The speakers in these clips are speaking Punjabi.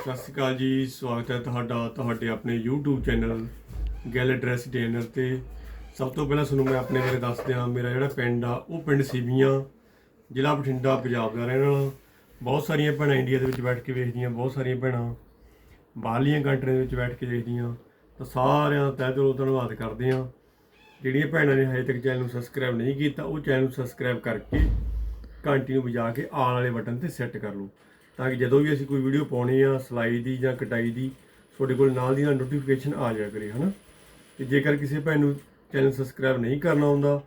ਸਤਿ ਸ਼੍ਰੀ ਅਕਾਲ ਜੀ, ਸਵਾਗਤ ਹੈ ਤੁਹਾਡਾ, ਤੁਹਾਡੇ ਆਪਣੇ YouTube ਚੈਨਲ ਗੈਲ ਡਰੈਸ ਡੇਨਰ ਤੇ ਸਭ ਤੋਂ ਪਹਿਲਾਂ ਤੁਹਾਨੂੰ ਮੈਂ ਆਪਣੇ ਬਾਰੇ ਦੱਸ ਦਿਆਂ, ਮੇਰਾ ਜਿਹੜਾ ਪਿੰਡ ਆ, ਉਹ ਪਿੰਡ ਸੀਵੀਆਂ ਜ਼ਿਲ੍ਹਾ ਬਠਿੰਡਾ, ਪੰਜਾਬ ਦਾ ਰਹਿਣ ਵਾਲਾ। ਬਹੁਤ ਸਾਰੀਆਂ ਭੈਣਾਂ ਇੰਡੀਆ ਦੇ ਵਿੱਚ ਬੈਠ ਕੇ ਵੇਖਦੀਆਂ, ਬਹੁਤ ਸਾਰੀਆਂ ਭੈਣਾਂ ਬਾਹਰਲੀਆਂ ਕੰਟਰੀਆਂ ਦੇ ਵਿੱਚ ਬੈਠ ਕੇ ਦੇਖਦੀਆਂ ਤਾਂ ਸਾਰਿਆਂ ਦਾ ਤਹਿ ਦਿਲੋਂ ਧੰਨਵਾਦ ਕਰਦੇ ਹਾਂ। ਜਿਹੜੀਆਂ ਭੈਣਾਂ ਨੇ ਹਜੇ ਤੱਕ ਚੈਨਲ ਨੂੰ ਸਬਸਕ੍ਰਾਈਬ ਨਹੀਂ ਕੀਤਾ, ਉਹ ਚੈਨਲ ਨੂੰ ਸਬਸਕ੍ਰਾਈਬ ਕਰਕੇ ਘੰਟੀ ਨੂੰ ਵਜਾ ਕੇ ਆਲ ਵਾਲੇ ਬਟਨ ਤੇ ਸੈੱਟ ਕਰ ਲਓ। ਤਾਂ ਕਿ ਜਦੋਂ ਵੀ ਅਸੀਂ ਕੋਈ ਵੀਡੀਓ ਪਾਉਣੀ ਆ, ਸਲਾਈ ਦੀ ਜਾਂ ਕਟਾਈ ਦੀ, ਤੁਹਾਡੇ ਕੋਲ ਨਾਲ ਦੀ ਨਾਲ ਨੋਟੀਫਿਕੇਸ਼ਨ ਆ ਜਾਇਆ ਕਰੇ, ਹਨਾ? ਤੇ ਜੇਕਰ ਕਿਸੇ ਭੈਣ ਨੂੰ ਚੈਨਲ ਸਬਸਕ੍ਰਾਈਬ ਨਹੀਂ ਕਰਨਾ ਆਉਂਦਾ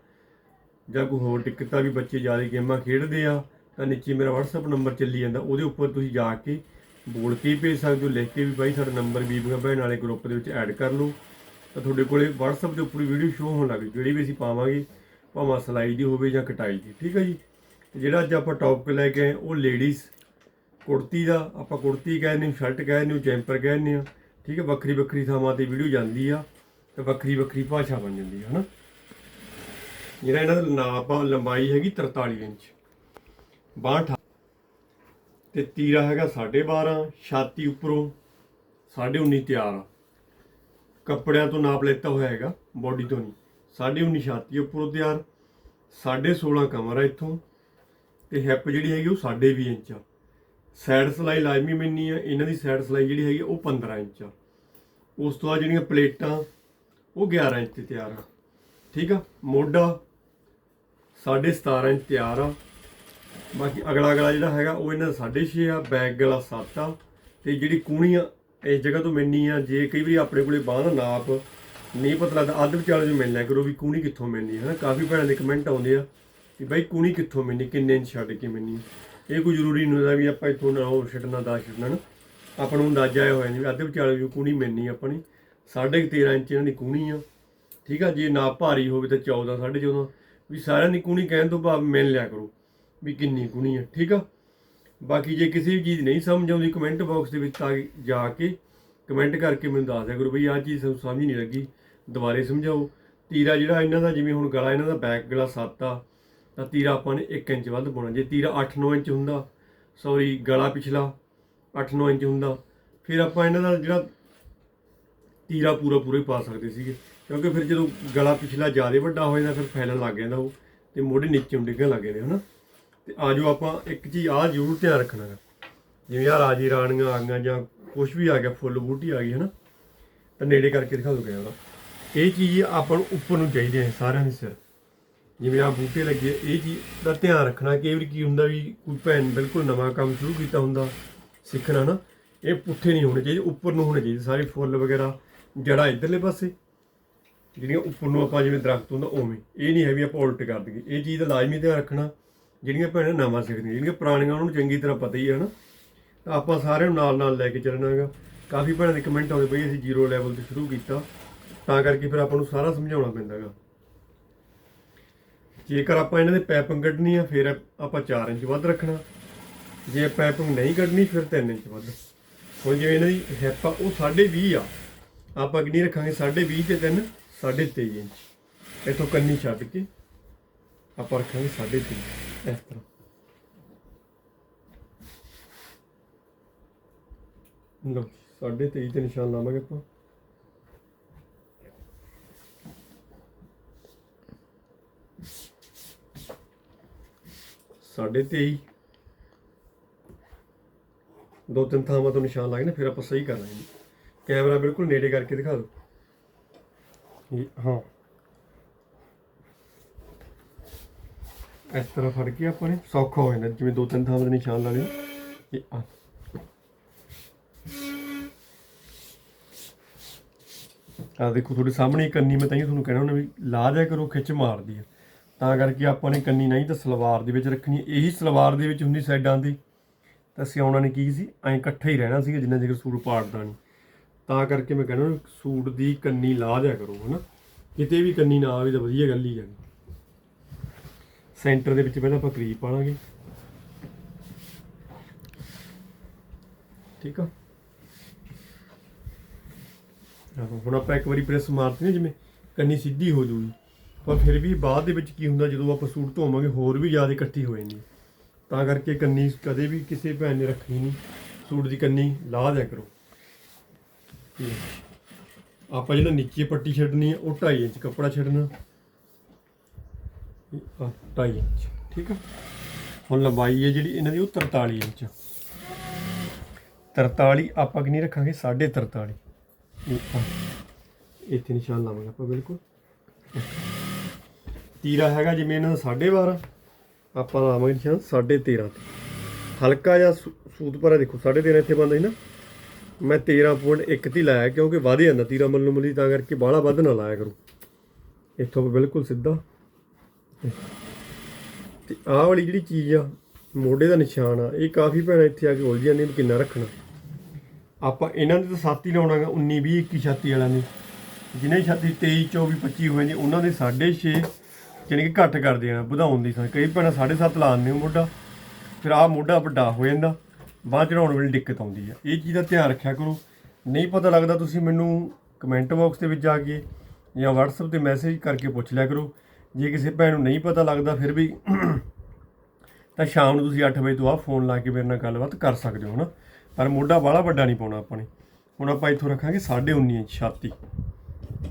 ਜਾਂ ਕੋਈ ਹੋਰ ਦਿੱਕਤਾਂ ਵੀ ਬੱਚੇ ਜ਼ਿਆਦਾ ਗੇਮਾਂ ਖੇਡਦੇ ਆ, ਤਾਂ ਨੀਚੇ ਮੇਰਾ WhatsApp ਨੰਬਰ ਚੱਲੀ ਜਾਂਦਾ, ਉਹਦੇ ਉੱਪਰ ਤੁਸੀਂ ਜਾ ਕੇ ਬੋਲ ਕੇ ਭੇਜ ਸਕਦੇ ਹੋ, ਲਿਖ ਕੇ ਵੀ ਬਾਈ ਸਾਡਾ ਨੰਬਰ ਬੀਬੀਆਂ ਭੈਣ ਵਾਲੇ ਗਰੁੱਪ ਦੇ ਵਿੱਚ ਐਡ ਕਰ ਲਓ। ਤਾਂ ਤੁਹਾਡੇ ਕੋਲੇ WhatsApp ਦੇ ਉੱਪਰ ਵੀਡੀਓ ਸ਼ੋ ਹੋਣ ਲੱਗ ਜੂ ਜਿਹੜੀ ਵੀ ਅਸੀਂ ਪਾਵਾਂਗੇ, ਭਾਵੇਂ ਸਿਲਾਈ ਦੀ ਹੋਵੇ ਜਾਂ ਕਟਾਈ ਦੀ, ਠੀਕ ਹੈ ਜੀ? ਤੇ ਜਿਹੜਾ ਅੱਜ ਆਪਾਂ ਟੌਪਿਕ ਲੈ ਕੇ ਆਏ, ਉਹ ਲੇਡੀਜ਼ ਕੁੜਤੀ ਦਾ, ਆਪਾਂ ਕੁੜਤੀ ਕਹਿੰਦੇ ਨੂੰ ਸ਼ਰਟ ਕਹਿੰਦੇ ਨੂੰ ਜੈਂਪਰ ਕਹਿੰਦੇ ਆ ਠੀਕ ਹੈ, ਵੱਖਰੀ ਵੱਖਰੀ ਥਾਵਾਂ ਤੇ ਵੀਡੀਓ ਜਾਂਦੀ ਆ ਤੇ ਵੱਖਰੀ ਵੱਖਰੀ ਭਾਸ਼ਾ ਬਣ ਜਾਂਦੀ ਹੈ ਹਨਾ? ਜਿਹੜਾ ਇਹਨਾਂ ਦਾ ਨਾਪ ਆ ਲੰਬਾਈ ਹੈਗੀ 43 ਇੰਚ। ਬਾਂਹ ਅਠਾ- ਤੇ ਤੀਰਾ ਹੈਗਾ 12.5 ਛਾਤੀ ਉੱਪਰੋਂ 19.5 ਤਿਆਰ ਆ। ਕੱਪੜਿਆਂ ਤੋਂ ਨਾਪ ਲੈਤਾ ਹੋਇਆ ਹੈਗਾ ਬੋਡੀ ਤੋਂ ਨਹੀਂ। 19.5 ਛਾਤੀ ਉੱਪਰੋਂ ਤਿਆਰ 16.5 ਕਮਰ ਆ ਇੱਥੋਂ, ਤੇ ਹਿੱਪ ਜਿਹੜੀ ਹੈਗੀ ਉਹ 20 ਇੰਚ ਆ। ਸਾਈਡ ਸਲਾਈ ਲਾਜ਼ਮੀ ਮਿਲਣੀ ਆ, ਇਹਨਾਂ ਦੀ ਸਾਈਡ ਸਲਾਈ ਜਿਹੜੀ ਹੈਗੀ ਉਹ 15 ਇੰਚ ਆ। ਉਸ ਤੋਂ ਬਾਅਦ ਜਿਹੜੀਆਂ ਪਲੇਟਾਂ, ਉਹ 11 ਇੰਚ ਤੇ ਤਿਆਰ ਆ। ਠੀਕ ਆ? ਮੋਢਾ 17.5 ਇੰਚ ਤਿਆਰ ਆ। ਬਾਕੀ ਅਗਲਾ ਅਗਲਾ ਜਿਹੜਾ ਹੈਗਾ, ਉਹ ਇਹਨਾਂ ਦਾ 6.5 ਆ, ਬੈਕ ਗਲਾ 7 ਆ। ਤੇ ਜਿਹੜੀ ਕੂਣੀ ਆ ਇਸ ਜਗ੍ਹਾ ਤੋਂ ਮਿਲਣੀ ਆ, ਜੇ ਕਈ ਵਾਰੀ ਆਪਣੇ ਕੋਲੇ ਬਾਂਹ ਦਾ ਨਾਪ ਨਹੀਂ ਪਤਾ ਲੱਗਦਾ, ਅੱਧ ਵਿਚਾਲੇ ਜੋ ਮਿਲਣਾ, ਕਰੋ ਵੀ ਕੂਣੀ ਕਿੱਥੋਂ ਮਿਲਣੀ ਹੈ ਨਾ ਕਾਫੀ ਭੈਣਾਂ ਦੇ ਕਮੈਂਟ ਆਉਂਦੇ ਆ ਕਿ ਬਾਈ ਕੂਣੀ ਕਿੱਥੋਂ ਮਿਲਣੀ, ਕਿੰਨੇ ਇੰਚ ਛੱਡ ਕੇ ਮਿਲਣੀ ਇਹ ਕੋਈ ਜ਼ਰੂਰੀ ਨਹੀਂ ਹੁੰਦਾ ਵੀ ਆਪਾਂ ਇੱਥੋਂ ਨਾ ਉਹ ਛੱਡਣਾ ਦਾ ਛੱਡਣਾ ਆਪਾਂ ਨੂੰ ਅੰਦਾਜ਼ਾ ਆਇਆ ਹੋਇਆ ਨਹੀਂ ਵੀ ਅੱਧ ਵਿਚਾਲੇ ਜੋ ਕੂਣੀ ਮਿਲਣੀ ਆਪਣੀ 13.5 ਇੰਚ ਇਹਨਾਂ ਦੀ ਕੂਣੀ ਆ। ਠੀਕ ਆ, ਜੇ ਨਾ ਭਾਰੀ ਹੋਵੇ ਤਾਂ 14 14.5 ਵੀ ਸਾਰਿਆਂ ਦੀ ਕੂਣੀ ਕਹਿਣ ਤੋਂ ਭਾਵ ਮਿਲ ਲਿਆ ਕਰੋ ਵੀ ਕਿੰਨੀ ਕੂਣੀ ਆ, ਠੀਕ ਆ? ਬਾਕੀ ਜੇ ਕਿਸੇ ਵੀ ਚੀਜ਼ ਨਹੀਂ ਸਮਝ ਆਉਂਦੀ ਕਮੈਂਟ ਬਾਕਸ ਦੇ ਵਿੱਚ ਆ ਜਾ ਕੇ ਕਮੈਂਟ ਕਰਕੇ ਮੈਨੂੰ ਦੱਸ ਦਿਆ ਕਰੋ ਬਈ ਆਹ ਚੀਜ਼ ਸਾਨੂੰ ਸਮਝ ਨਹੀਂ ਲੱਗੀ। ਦੁਬਾਰੇ ਸਮਝਾਓ। ਤੀਰਾ ਜਿਹੜਾ ਇਹਨਾਂ ਦਾ, ਜਿਵੇਂ ਹੁਣ ਗਲਾ, ਇਹਨਾਂ ਦਾ ਬੈਕ ਗਲਾ 7 ਆ। ਤਾਂ ਤੀਰਾ ਆਪਾਂ ਨੇ 1 ਇੰਚ ਵੱਧ ਪਾਉਣਾ। ਜੇ ਤੀਰਾ 8-9 ਇੰਚ ਹੁੰਦਾ ਸੌਰੀ ਗਲਾ ਪਿਛਲਾ 8-9 ਇੰਚ ਹੁੰਦਾ, ਫਿਰ ਆਪਾਂ ਇਹਨਾਂ ਦਾ ਜਿਹੜਾ ਤੀਰਾ ਪੂਰਾ ਪੂਰਾ ਹੀ ਪਾ ਸਕਦੇ ਸੀਗੇ। ਕਿਉਂਕਿ ਫਿਰ ਜਦੋਂ ਗਲਾ ਪਿਛਲਾ ਜ਼ਿਆਦਾ ਵੱਡਾ ਹੋ ਜਾਂਦਾ, ਫਿਰ ਫੈਲਣ ਲੱਗ ਜਾਂਦਾ ਉਹ, ਤੇ ਮੋਢੇ ਨੀਚੇ ਨੂੰ ਡਿੱਗਣ ਲੱਗ ਜਾਂਦੇ ਹਨਾ? ਤੇ ਆਜੋ ਆਪਾਂ, ਇੱਕ ਚੀਜ਼ ਆਹ ਜ਼ਰੂਰ ਧਿਆਨ ਰੱਖਣਾ ਹੈ ਜਿਵੇਂ ਆ ਰਾਜੀ ਰਾਣੀਆਂ ਆ ਗਈਆਂ ਜਾਂ ਕੁਝ ਵੀ ਆ ਗਿਆ, ਫੁੱਲ ਬੂਟੀ ਆ ਗਈ, ਹਨਾ? ਤਾਂ ਨੇੜੇ ਕਰਕੇ ਦਿਖਾ ਦੋ ਕੈਮਰਾ। ਇਹ ਚੀਜ਼ ਆਪਾਂ ਨੂੰ ਉੱਪਰ ਨੂੰ ਚਾਹੀਦੀ ਹੈ ਸਾਰਿਆਂ ਦੇ ਸਿਰ ਜਿਵੇਂ ਆ ਬੂਟੇ ਲੱਗੇ, ਇਹ ਚੀਜ਼ ਦਾ ਧਿਆਨ ਰੱਖਣਾ ਕਈ ਇਹ ਕੀ ਹੁੰਦਾ ਵੀ ਕੋਈ ਭੈਣ ਬਿਲਕੁਲ ਨਵਾਂ ਕੰਮ ਸ਼ੁਰੂ ਕੀਤਾ ਹੁੰਦਾ, ਸਿੱਖਣਾ ਨਾ। ਇਹ ਪੁੱਠੇ ਨਹੀਂ ਹੋਣੇ ਚਾਹੀਦੇ, ਉੱਪਰ ਨੂੰ ਹੋਣੇ ਚਾਹੀਦੇ, ਸਾਰੇ ਫੁੱਲ ਵਗੈਰਾ ਜੜਾ ਇਧਰਲੇ ਪਾਸੇ। ਜਿਹੜੀਆਂ ਉੱਪਰ ਨੂੰ ਆਪਾਂ ਜਿਵੇਂ ਦਰਖਤ ਹੁੰਦਾ, ਉਵੇਂ। ਇਹ ਨਹੀਂ ਹੈ ਵੀ ਆਪਾਂ ਉਲਟ ਕਰ ਦਈਏ। ਇਹ ਚੀਜ਼ ਦਾ ਲਾਜ਼ਮੀ ਧਿਆਨ ਰੱਖਣਾ, ਜਿਹੜੀਆਂ ਭੈਣਾਂ ਨਵਾਂ ਸਿੱਖਦੀਆਂ, ਜਿਹੜੀਆਂ ਪੁਰਾਣੀਆਂ ਉਹਨਾਂ ਨੂੰ ਚੰਗੀ ਤਰ੍ਹਾਂ ਪਤਾ ਹੀ ਹੈ ਨਾ। ਤਾਂ ਆਪਾਂ ਸਾਰਿਆਂ ਨੂੰ ਨਾਲ ਨਾਲ ਲੈ ਕੇ ਚੱਲਣਾ ਹੈਗਾ। ਕਾਫੀ ਭੈਣਾਂ ਦੇ ਕਮੈਂਟ ਆਉਂਦੇ ਬਈ ਅਸੀਂ ਜ਼ੀਰੋ ਲੈਵਲ ਤੋਂ ਸ਼ੁਰੂ ਕੀਤਾ। ਤਾਂ ਕਰਕੇ ਫਿਰ ਆਪਾਂ ਨੂੰ ਸਾਰਾ ਸਮਝਾਉਣਾ ਪੈਂਦਾ ਹੈਗਾ। ਜੇਕਰ ਆਪਾਂ ਇਹਨਾਂ ਦੇ ਪੈਪਿੰਗ ਕੱਢਣੀ ਆ, ਫਿਰ ਆਪਾਂ 4 ਇੰਚ ਵੱਧ ਰੱਖਣਾ। ਜੇ ਪੈਪਿੰਗ ਨਹੀਂ ਕੱਢਣੀ, ਫਿਰ 3 ਇੰਚ ਵੱਧ। ਹੁਣ ਜਿਵੇਂ ਇਹਨਾਂ ਦੀ ਹਿੱਪ ਆ ਉਹ 20.5 ਆ। ਆਪਾਂ ਕਿੰਨੀ ਰੱਖਾਂਗੇ? 20.5 ਤੇ 3 23 ਇੰਚ। ਇੱਥੋਂ ਕੰਨੀ ਛੱਡ ਕੇ ਆਪਾਂ ਰੱਖਾਂਗੇ 23 ਇਸ ਤਰ੍ਹਾਂ। ਲੋ 23 ਤੇ ਨਿਸ਼ਾਨ ਲਾਵਾਂਗੇ ਆਪਾਂ। ਸਾਢੇ 23 ਦੋ ਤਿੰਨ ਥਾਵਾਂ ਤੋਂ ਨਿਸ਼ਾਨ ਲਾਏ ਨਾ, ਫਿਰ ਆਪਾਂ ਸਹੀ ਕਰ ਲਾਂਗੇ ਕੈਮਰਾ ਬਿਲਕੁਲ ਨੇੜੇ ਕਰਕੇ ਦਿਖਾ ਦਿਓ। ਇਹ- ਹਾਂ। ਇਸ ਤਰ੍ਹਾਂ ਫੜ ਕੇ ਆਪਾਂ ਨੇ, ਸੌਖਾ ਹੋ ਜਾਂਦਾ, ਜਿਵੇਂ ਦੋ ਤਿੰਨ ਥਾਵਾਂ ਦੇ ਨਿਸ਼ਾਨ ਲਾ ਲਿਓ ਇਹ ਆ ਆ ਦੇਖੋ, ਤੁਹਾਡੇ ਸਾਹਮਣੇ ਕੰਨੀ ਮੈਂ ਤਾਂ ਹੀ ਤੁਹਾਨੂੰ ਕਹਿਣਾ ਹੁੰਦਾ ਵੀ ਲਾ ਦਿਆ ਕਰੋ, ਖਿੱਚ ਮਾਰਦੀ ਆ। ਤਾਂ ਕਰਕੇ ਆਪਾਂ ਨੇ ਕੰਨੀ ਨਹੀਂ ਤਾਂ ਸਲਵਾਰ ਦੇ ਵਿੱਚ ਰੱਖਣੀ ਇਹੀ ਸਲਵਾਰ ਦੇ ਵਿੱਚ ਹੁੰਦੀ ਸਾਈਡਾਂ ਦੀ ਤਾਂ ਸਿਆਉਣਾ ਨੇ ਕੀ ਸੀ? ਐਂ ਇਕੱਠਾ ਹੀ ਰਹਿਣਾ ਸੀਗਾ, ਜਿੰਨਾ ਚਿਰ ਸੂਟ ਪਾੜਦਾ ਨਹੀਂ। ਤਾਂ ਕਰਕੇ ਮੈਂ ਕਹਿੰਦਾ ਸੂਟ ਦੀ ਕੰਨੀ ਲਾ ਦਿਆ ਕਰੋ, ਹਨਾ? ਕਿਤੇ ਵੀ ਕੰਨੀ ਨਾ ਆਵੇ ਤਾਂ ਵਧੀਆ ਗੱਲ ਹੀ ਹੈ ਸੈਂਟਰ ਦੇ ਵਿੱਚ ਪਹਿਲਾਂ ਆਪਾਂ ਕਰੀਬ ਪਾਵਾਂਗੇ ਠੀਕ ਆ? ਹੁਣ ਆਪਾਂ ਇੱਕ ਵਾਰੀ ਪ੍ਰੈਸ ਮਾਰਤੀ ਨਾ, ਜਿਵੇਂ ਕੰਨੀ ਸਿੱਧੀ ਹੋ ਜੂਗੀ। ਪਰ ਫਿਰ ਵੀ ਬਾਅਦ ਦੇ ਵਿੱਚ ਕੀ ਹੁੰਦਾ, ਜਦੋਂ ਆਪਾਂ ਸੂਟ ਧੋਵਾਂਗੇ, ਹੋਰ ਵੀ ਜ਼ਿਆਦਾ ਇਕੱਠੀ ਹੋ ਜਾਂਦੀ ਹੈ। ਤਾਂ ਕਰਕੇ ਕੰਨੀ ਕਦੇ ਵੀ ਕਿਸੇ ਭੈਣ ਨੇ ਰੱਖਣੀ ਨਹੀਂ, ਸੂਟ ਦੀ ਕੰਨੀ ਲਾ ਦਿਆ ਕਰੋ। ਤੇ ਆਪਾਂ ਜਿਹੜਾ ਨੀਚੇ ਪੱਟੀ ਛੱਡਣੀ ਹੈ, ਉਹ 2.5 ਇੰਚ ਕੱਪੜਾ ਛੱਡਣਾ। ਆ 2.5 ਇੰਚ, ਠੀਕ ਆ? ਹੁਣ ਲੰਬਾਈ ਹੈ ਜਿਹੜੀ ਇਹਨਾਂ ਦੀ, ਉਹ 43 ਇੰਚ। 43 ਆਪਾਂ ਕਿੰਨੀ ਰੱਖਾਂਗੇ? 43.5 ਇਹ ਇੱਥੇ ਨਿਸ਼ਾਨ ਲਾਵਾਂਗੇ ਆਪਾਂ, ਬਿਲਕੁਲ। ਤੀਰਾ ਹੈਗਾ ਜਿਵੇਂ ਇਹਨਾਂ ਦਾ 12.5 ਆਪਾਂ ਲਾਵਾਂਗੇ ਨਿਸ਼ਾਨ 13.5 ਤੇ। ਹਲਕਾ ਜਿਹਾ ਸੂ- ਸੂਤ ਪਰ ਦੇਖੋ 13.5 ਇੱਥੇ ਬੰਦਾ ਸੀ ਨਾ। ਮੈਂ 13.1 ਤੇ ਲਾਇਆ ਕਿਉਂਕਿ ਵਧ ਜਾਂਦਾ ਤੀਰਾ ਮੱਲੂ ਮੱਲੀ ਤਾਂ ਕਰਕੇ ਬਾਹਲਾ ਵੱਧ ਨਾ ਲਾਇਆ ਕਰੋ। ਇੱਥੋਂ ਬਿਲਕੁਲ ਸਿੱਧਾ। ਤੇ ਆਹ ਵਾਲੀ ਜਿਹੜੀ ਚੀਜ਼ ਆ, ਮੋਢੇ ਦਾ ਨਿਸ਼ਾਨ ਆ, ਇਹ ਕਾਫੀ ਭੈਣਾਂ ਇੱਥੇ ਆ ਕੇ ਉਲਝ ਜਾਂਦੀਆਂ ਵੀ ਕਿੰਨਾ ਰੱਖਣਾ। ਆਪਾਂ ਇਹਨਾਂ ਦੇ ਤਾਂ ਸੱਤ ਹੀ ਲਾਉਣਾਗਾ 19 20 21 ਛਾਤੀ ਵਾਲਿਆਂ ਨੇ। ਜਿਹਨੇ ਛਾਤੀ 23 24 25 ਹੋਏ ਨੇ, ਉਹਨਾਂ ਦੇ 6.5 ਯਾਨੀ ਕਿ ਘੱਟ ਕਰ ਦੇਣਾ ਵਧਾਉਣ ਦੀ ਥਾਂ ਕਈ ਭੈਣਾਂ 7.5 ਲਾਉਂਦੇ ਹੋ ਮੋਢਾ, ਫਿਰ ਆਹ ਮੋਢਾ ਵੱਡਾ ਹੋ ਜਾਂਦਾ, ਬਾਅਦ ਚੜਾਉਣ ਵੇਲੇ ਦਿੱਕਤ ਆਉਂਦੀ ਆ। ਇਹ ਚੀਜ਼ ਦਾ ਧਿਆਨ ਰੱਖਿਆ ਕਰੋ। ਨਹੀਂ ਪਤਾ ਲੱਗਦਾ ਤੁਸੀਂ ਮੈਨੂੰ ਕਮੈਂਟ ਬਾਕਸ ਦੇ ਵਿੱਚ ਜਾ ਕੇ ਜਾਂ WhatsApp ਤੇ ਮੈਸੇਜ ਕਰਕੇ ਪੁੱਛ ਲਿਆ ਕਰੋ। ਜੇ ਕਿਸੇ ਭੈਣ ਨੂੰ ਨਹੀਂ ਪਤਾ ਲੱਗਦਾ, ਫਿਰ ਵੀ ਤਾਂ ਸ਼ਾਮ ਨੂੰ ਤੁਸੀਂ 8 ਵਜੇ ਤੋਂ ਆ ਫੋਨ ਲਾ ਕੇ ਮੇਰੇ ਨਾਲ ਗੱਲਬਾਤ ਕਰ ਸਕਦੇ ਹੋ ਨਾ ਪਰ ਮੋਢਾ ਬਾਹਲਾ ਵੱਡਾ ਨਹੀਂ ਪਾਉਣਾ ਆਪਾਂ ਨੇ। ਹੁਣ ਆਪਾਂ ਇੱਥੋਂ ਰੱਖਾਂਗੇ 19.5 ਇੰਚ ਛਾਤੀ।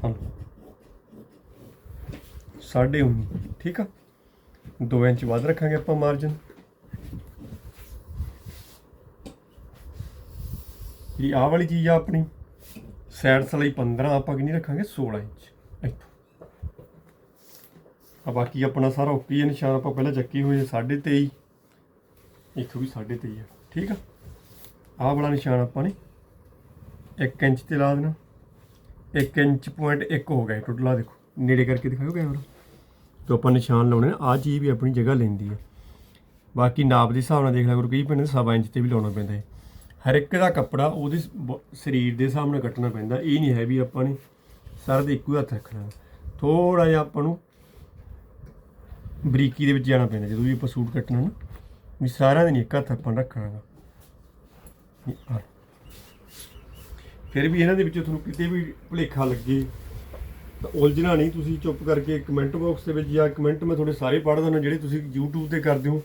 ਹਾਂ 19.5 ਠੀਕ ਆ? 2 ਇੰਚ ਵੱਧ ਰੱਖਾਂਗੇ ਆਪਾਂ ਮਾਰਜਨ ਜਿਹੜੀ ਆਹ ਵਾਲੀ ਚੀਜ਼ ਆ ਆਪਣੀ ਸਾਈਡ ਸਲਾਈ 15 ਆਪਾਂ ਕਿੰਨੀ ਰੱਖਾਂਗੇ? 16 ਇੰਚ, ਇੱਥੋਂ। ਆ ਬਾਕੀ ਆਪਣਾ ਸਾਰਾ ਓਕੇ ਹੈ ਨਿਸ਼ਾਨ ਆਪਾਂ ਪਹਿਲਾਂ ਚੱਕੀ ਹੋਏ 23.5 ਇੱਥੋਂ ਵੀ 23.5 ਆ, ਠੀਕ ਆ? ਆਹ ਵਾਲਾ ਨਿਸ਼ਾਨ ਆਪਾਂ ਨੇ 1 ਇੰਚ ਤੇ ਲਾ ਦੇਣਾ। 1 ਇੰਚ ਪੁਆਇੰਟ 1 ਹੋ ਗਿਆ ਟੋਟਲ ਆ ਦੇਖੋ। ਨੇੜੇ ਕਰਕੇ ਦਿਖਾਓ ਕੈਮਰਾ। ਤੋਂ ਆਪਾਂ ਨਿਸ਼ਾਨ ਲਾਉਣੇ ਨੇ ਆ ਚੀਜ਼ ਵੀ ਆਪਣੀ ਜਗ੍ਹਾ ਲੈਂਦੀ ਹੈ। ਬਾਕੀ ਨਾਪ ਦੇ ਹਿਸਾਬ ਨਾਲ ਦੇਖ ਲਿਆ ਕਰੋ, ਕਈ ਪਿੰਡ ਸਵਾ ਇੰਚ ਤੇ ਵੀ ਲਾਉਣਾ ਪੈਂਦਾ ਹੈ। ਹਰ ਇੱਕ ਦਾ ਕੱਪੜਾ ਉਹਦੇ ਬ- ਸਰੀਰ ਦੇ ਹਿਸਾਬ ਨਾਲ ਕੱਟਣਾ ਪੈਂਦਾ, ਇਹ ਨਹੀਂ ਹੈ ਵੀ ਆਪਾਂ ਨੇ ਸਾਰਾ ਦੇ ਇੱਕੋ ਹੀ ਹੱਥ ਰੱਖਣਾ। ਥੋੜਾ ਜਿਹਾ ਆਪਾਂ ਨੂੰ ਬਰੀਕੀ ਦੇ ਵਿੱਚ ਜਾਣਾ ਪੈਂਦਾ, ਜਦੋਂ ਵੀ ਆਪਾਂ ਸੂਟ ਕੱਟਣਾ ਨਾ, ਵੀ ਸਾਰਿਆਂ ਦੇ ਨਹੀਂ, ਇੱਕ ਹੱਥ ਆਪਾਂ ਰੱਖਣਾ ਗਾ। ਫਿਰ ਵੀ ਇਹਨਾਂ ਦੇ ਵਿੱਚੋਂ ਤੁਹਾਨੂੰ ਕਿਤੇ ਵੀ ਭੁਲੇਖਾ ਲੱਗੇ ਤਾਂ ਉਲਝਣਾ ਨਹੀਂ, ਤੁਸੀਂ ਚੁੱਪ ਕਰਕੇ ਕਮੈਂਟ ਬਾਕਸ ਦੇ ਵਿੱਚ ਜਾਂ ਕਮੈਂਟ ਮੈਂ ਤੁਹਾਡੇ ਸਾਰੇ ਪੜ੍ਹ ਦਿੰਦਾ ਜਿਹੜੇ ਤੁਸੀਂ YouTube ਤੇ ਕਰਦੇ ਹੋ,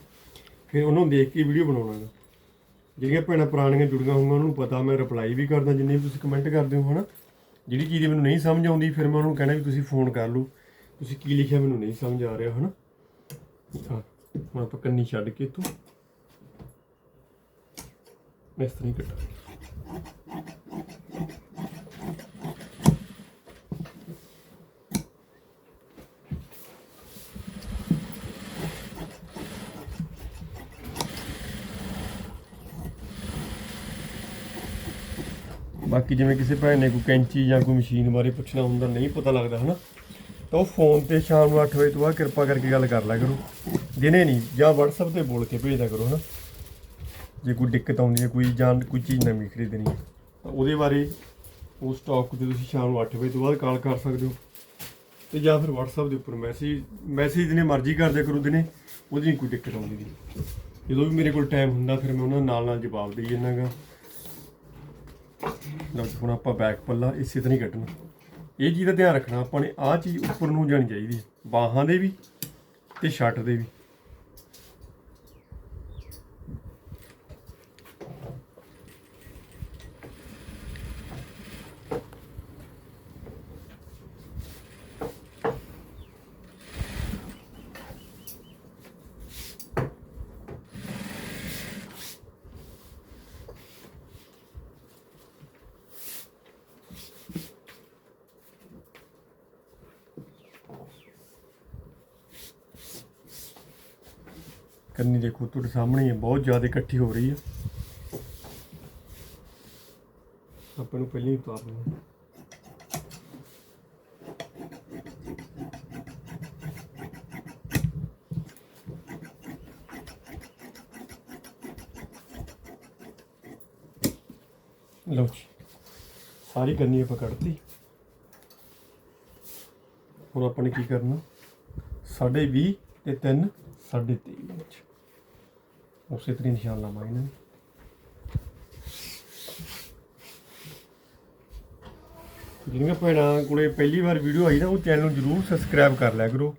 ਫਿਰ ਉਹਨੂੰ ਦੇਖ ਕੇ ਵੀਡੀਓ ਬਣਾਉਣਾ ਗਾ ਜਿਹੜੀਆਂ ਭੈਣਾਂ ਪੁਰਾਣੀਆਂ ਜੁੜੀਆਂ ਹੋਈਆਂ, ਉਹਨਾਂ ਨੂੰ ਪਤਾ ਮੈਂ ਰਿਪਲਾਈ ਵੀ ਕਰਦਾ ਜਿੰਨੇ ਵੀ ਤੁਸੀਂ ਕਮੈਂਟ ਕਰਦੇ ਹੋ, ਹਨਾ? ਜਿਹੜੀ ਚੀਜ਼ ਮੈਨੂੰ ਨਹੀਂ ਸਮਝ ਆਉਂਦੀ, ਫਿਰ ਮੈਂ ਉਹਨਾਂ ਨੂੰ ਕਹਿਣਾ ਵੀ ਤੁਸੀਂ ਫੋਨ ਕਰ ਲਓ। ਤੁਸੀਂ ਕੀ ਲਿਖਿਆ ਮੈਨੂੰ ਨਹੀਂ ਸਮਝ ਆ ਰਿਹਾ, ਹਨਾ? ਹਾਂ, ਹੁਣ ਆਪਾਂ ਕੰਨੀ ਛੱਡ ਕੇ ਇੱਥੋਂ। ਇਸ ਤਰ੍ਹਾਂ ਹੀ ਕੱਟਾਂਗੇ। ਬਾਕੀ ਜਿਵੇਂ ਕਿਸੇ ਭੈਣ ਨੇ ਕੋਈ ਕੈਂਚੀ ਜਾਂ ਕੋਈ ਮਸ਼ੀਨ ਬਾਰੇ ਪੁੱਛਣਾ ਹੁੰਦਾ, ਨਹੀਂ ਪਤਾ ਲੱਗਦਾ, ਹਨਾ? ਤਾਂ ਉਹ ਫੋਨ ਤੇ ਸ਼ਾਮ ਨੂੰ 8 ਵਜੇ ਤੋਂ ਬਾਅਦ ਕਿਰਪਾ ਕਰਕੇ ਗੱਲ ਕਰ ਲਿਆ ਕਰੋ। ਦਿਨੇ ਨਹੀਂ, ਜਾਂ WhatsApp ਤੇ ਬੋਲ ਕੇ ਭੇਜਦਾ ਕਰੋ, ਹਨਾ? ਜੇ ਕੋਈ ਦਿੱਕਤ ਆਉਂਦੀ ਹੈ, ਕੋਈ ਜਾਂ ਕੋਈ ਚੀਜ਼ ਨਵੀਂ ਖਰੀਦਣੀ ਹੈ, ਤਾਂ ਉਹਦੇ ਬਾਰੇ ਉਸ ਸਟਾਕ ਤੇ ਤੁਸੀਂ ਸ਼ਾਮ ਨੂੰ 8 ਵਜੇ ਤੋਂ ਬਾਅਦ ਕਾਲ ਕਰ ਸਕਦੇ ਹੋ। ਤੇ ਜਾਂ ਫਿਰ WhatsApp ਦੇ ਉੱਪਰ ਮੈਸੇਜ ਮੈਸੇਜ ਦਿਨੇ ਮਰਜ਼ੀ ਕਰਦੇ ਕਰੋ ਦਿਨੇ, ਉਹਦੀ ਕੋਈ ਦਿੱਕਤ ਆਉਂਦੀ। ਨਹੀਂ ਜਦੋਂ ਵੀ ਮੇਰੇ ਕੋਲ ਟਾਈਮ ਹੁੰਦਾ, ਫਿਰ ਮੈਂ ਉਹਨਾਂ ਨਾਲ ਨਾਲ ਜਵਾਬ ਦੇਈ ਜਾਂਦਾਗਾ ਲਓ ਜੀ, ਹੁਣ ਆਪਾਂ ਬੈਕ ਪੱਲਾ ਇਸੇ ਤਰ੍ਹਾਂ ਹੀ ਕੱਢਣਾ। ਇਹ ਚੀਜ਼ ਦਾ ਧਿਆਨ ਰੱਖਣਾ, ਆਪਾਂ ਨੇ ਆਹ ਚੀਜ਼ ਉੱਪਰ ਨੂੰ ਜਾਣੀ ਚਾਹੀਦੀ ਹੈ ਬਾਹਾਂ ਦੇ ਵੀ ਤੇ ਸ਼ਰਟ ਦੇ ਵੀ। ਕੰਨੀ ਦੇਖੋ ਤੁਹਾਡੇ ਸਾਹਮਣੇ ਹੈ ਬਹੁਤ ਜ਼ਿਆਦਾ ਇਕੱਠੀ ਹੋ ਰਹੀ ਹੈ ਆਪਾਂ ਨੂੰ ਪਹਿਲਾਂ ਹੀ ਉਤਾਰ ਲੈਣਾ। ਲਓ ਜੀ, ਸਾਰੀ ਕੰਨੀ ਆਪਾਂ ਕੱਢਤੀ। ਹੁਣ ਆਪਾਂ ਨੇ ਕੀ ਕਰਨਾ? ਸਾਢੇ 20 ਤੇ 3 ਸਾਢੇ 23 ਇੰਚ। ਉਸੇ ਤਰ੍ਹਾਂ ਨਿਸ਼ਾਨ ਲਾਵਾਂਗੇ ਨਾ ਜਿਹੜੀਆਂ ਭੈਣਾਂ ਕੋਲੇ ਪਹਿਲੀ ਵਾਰ ਵੀਡੀਓ ਆਈ ਨਾ, ਉਹ ਚੈਨਲ ਨੂੰ ਜਰੂਰ ਸਬਸਕ੍ਰਾਈਬ ਕਰ ਲਿਆ ਕਰੋ।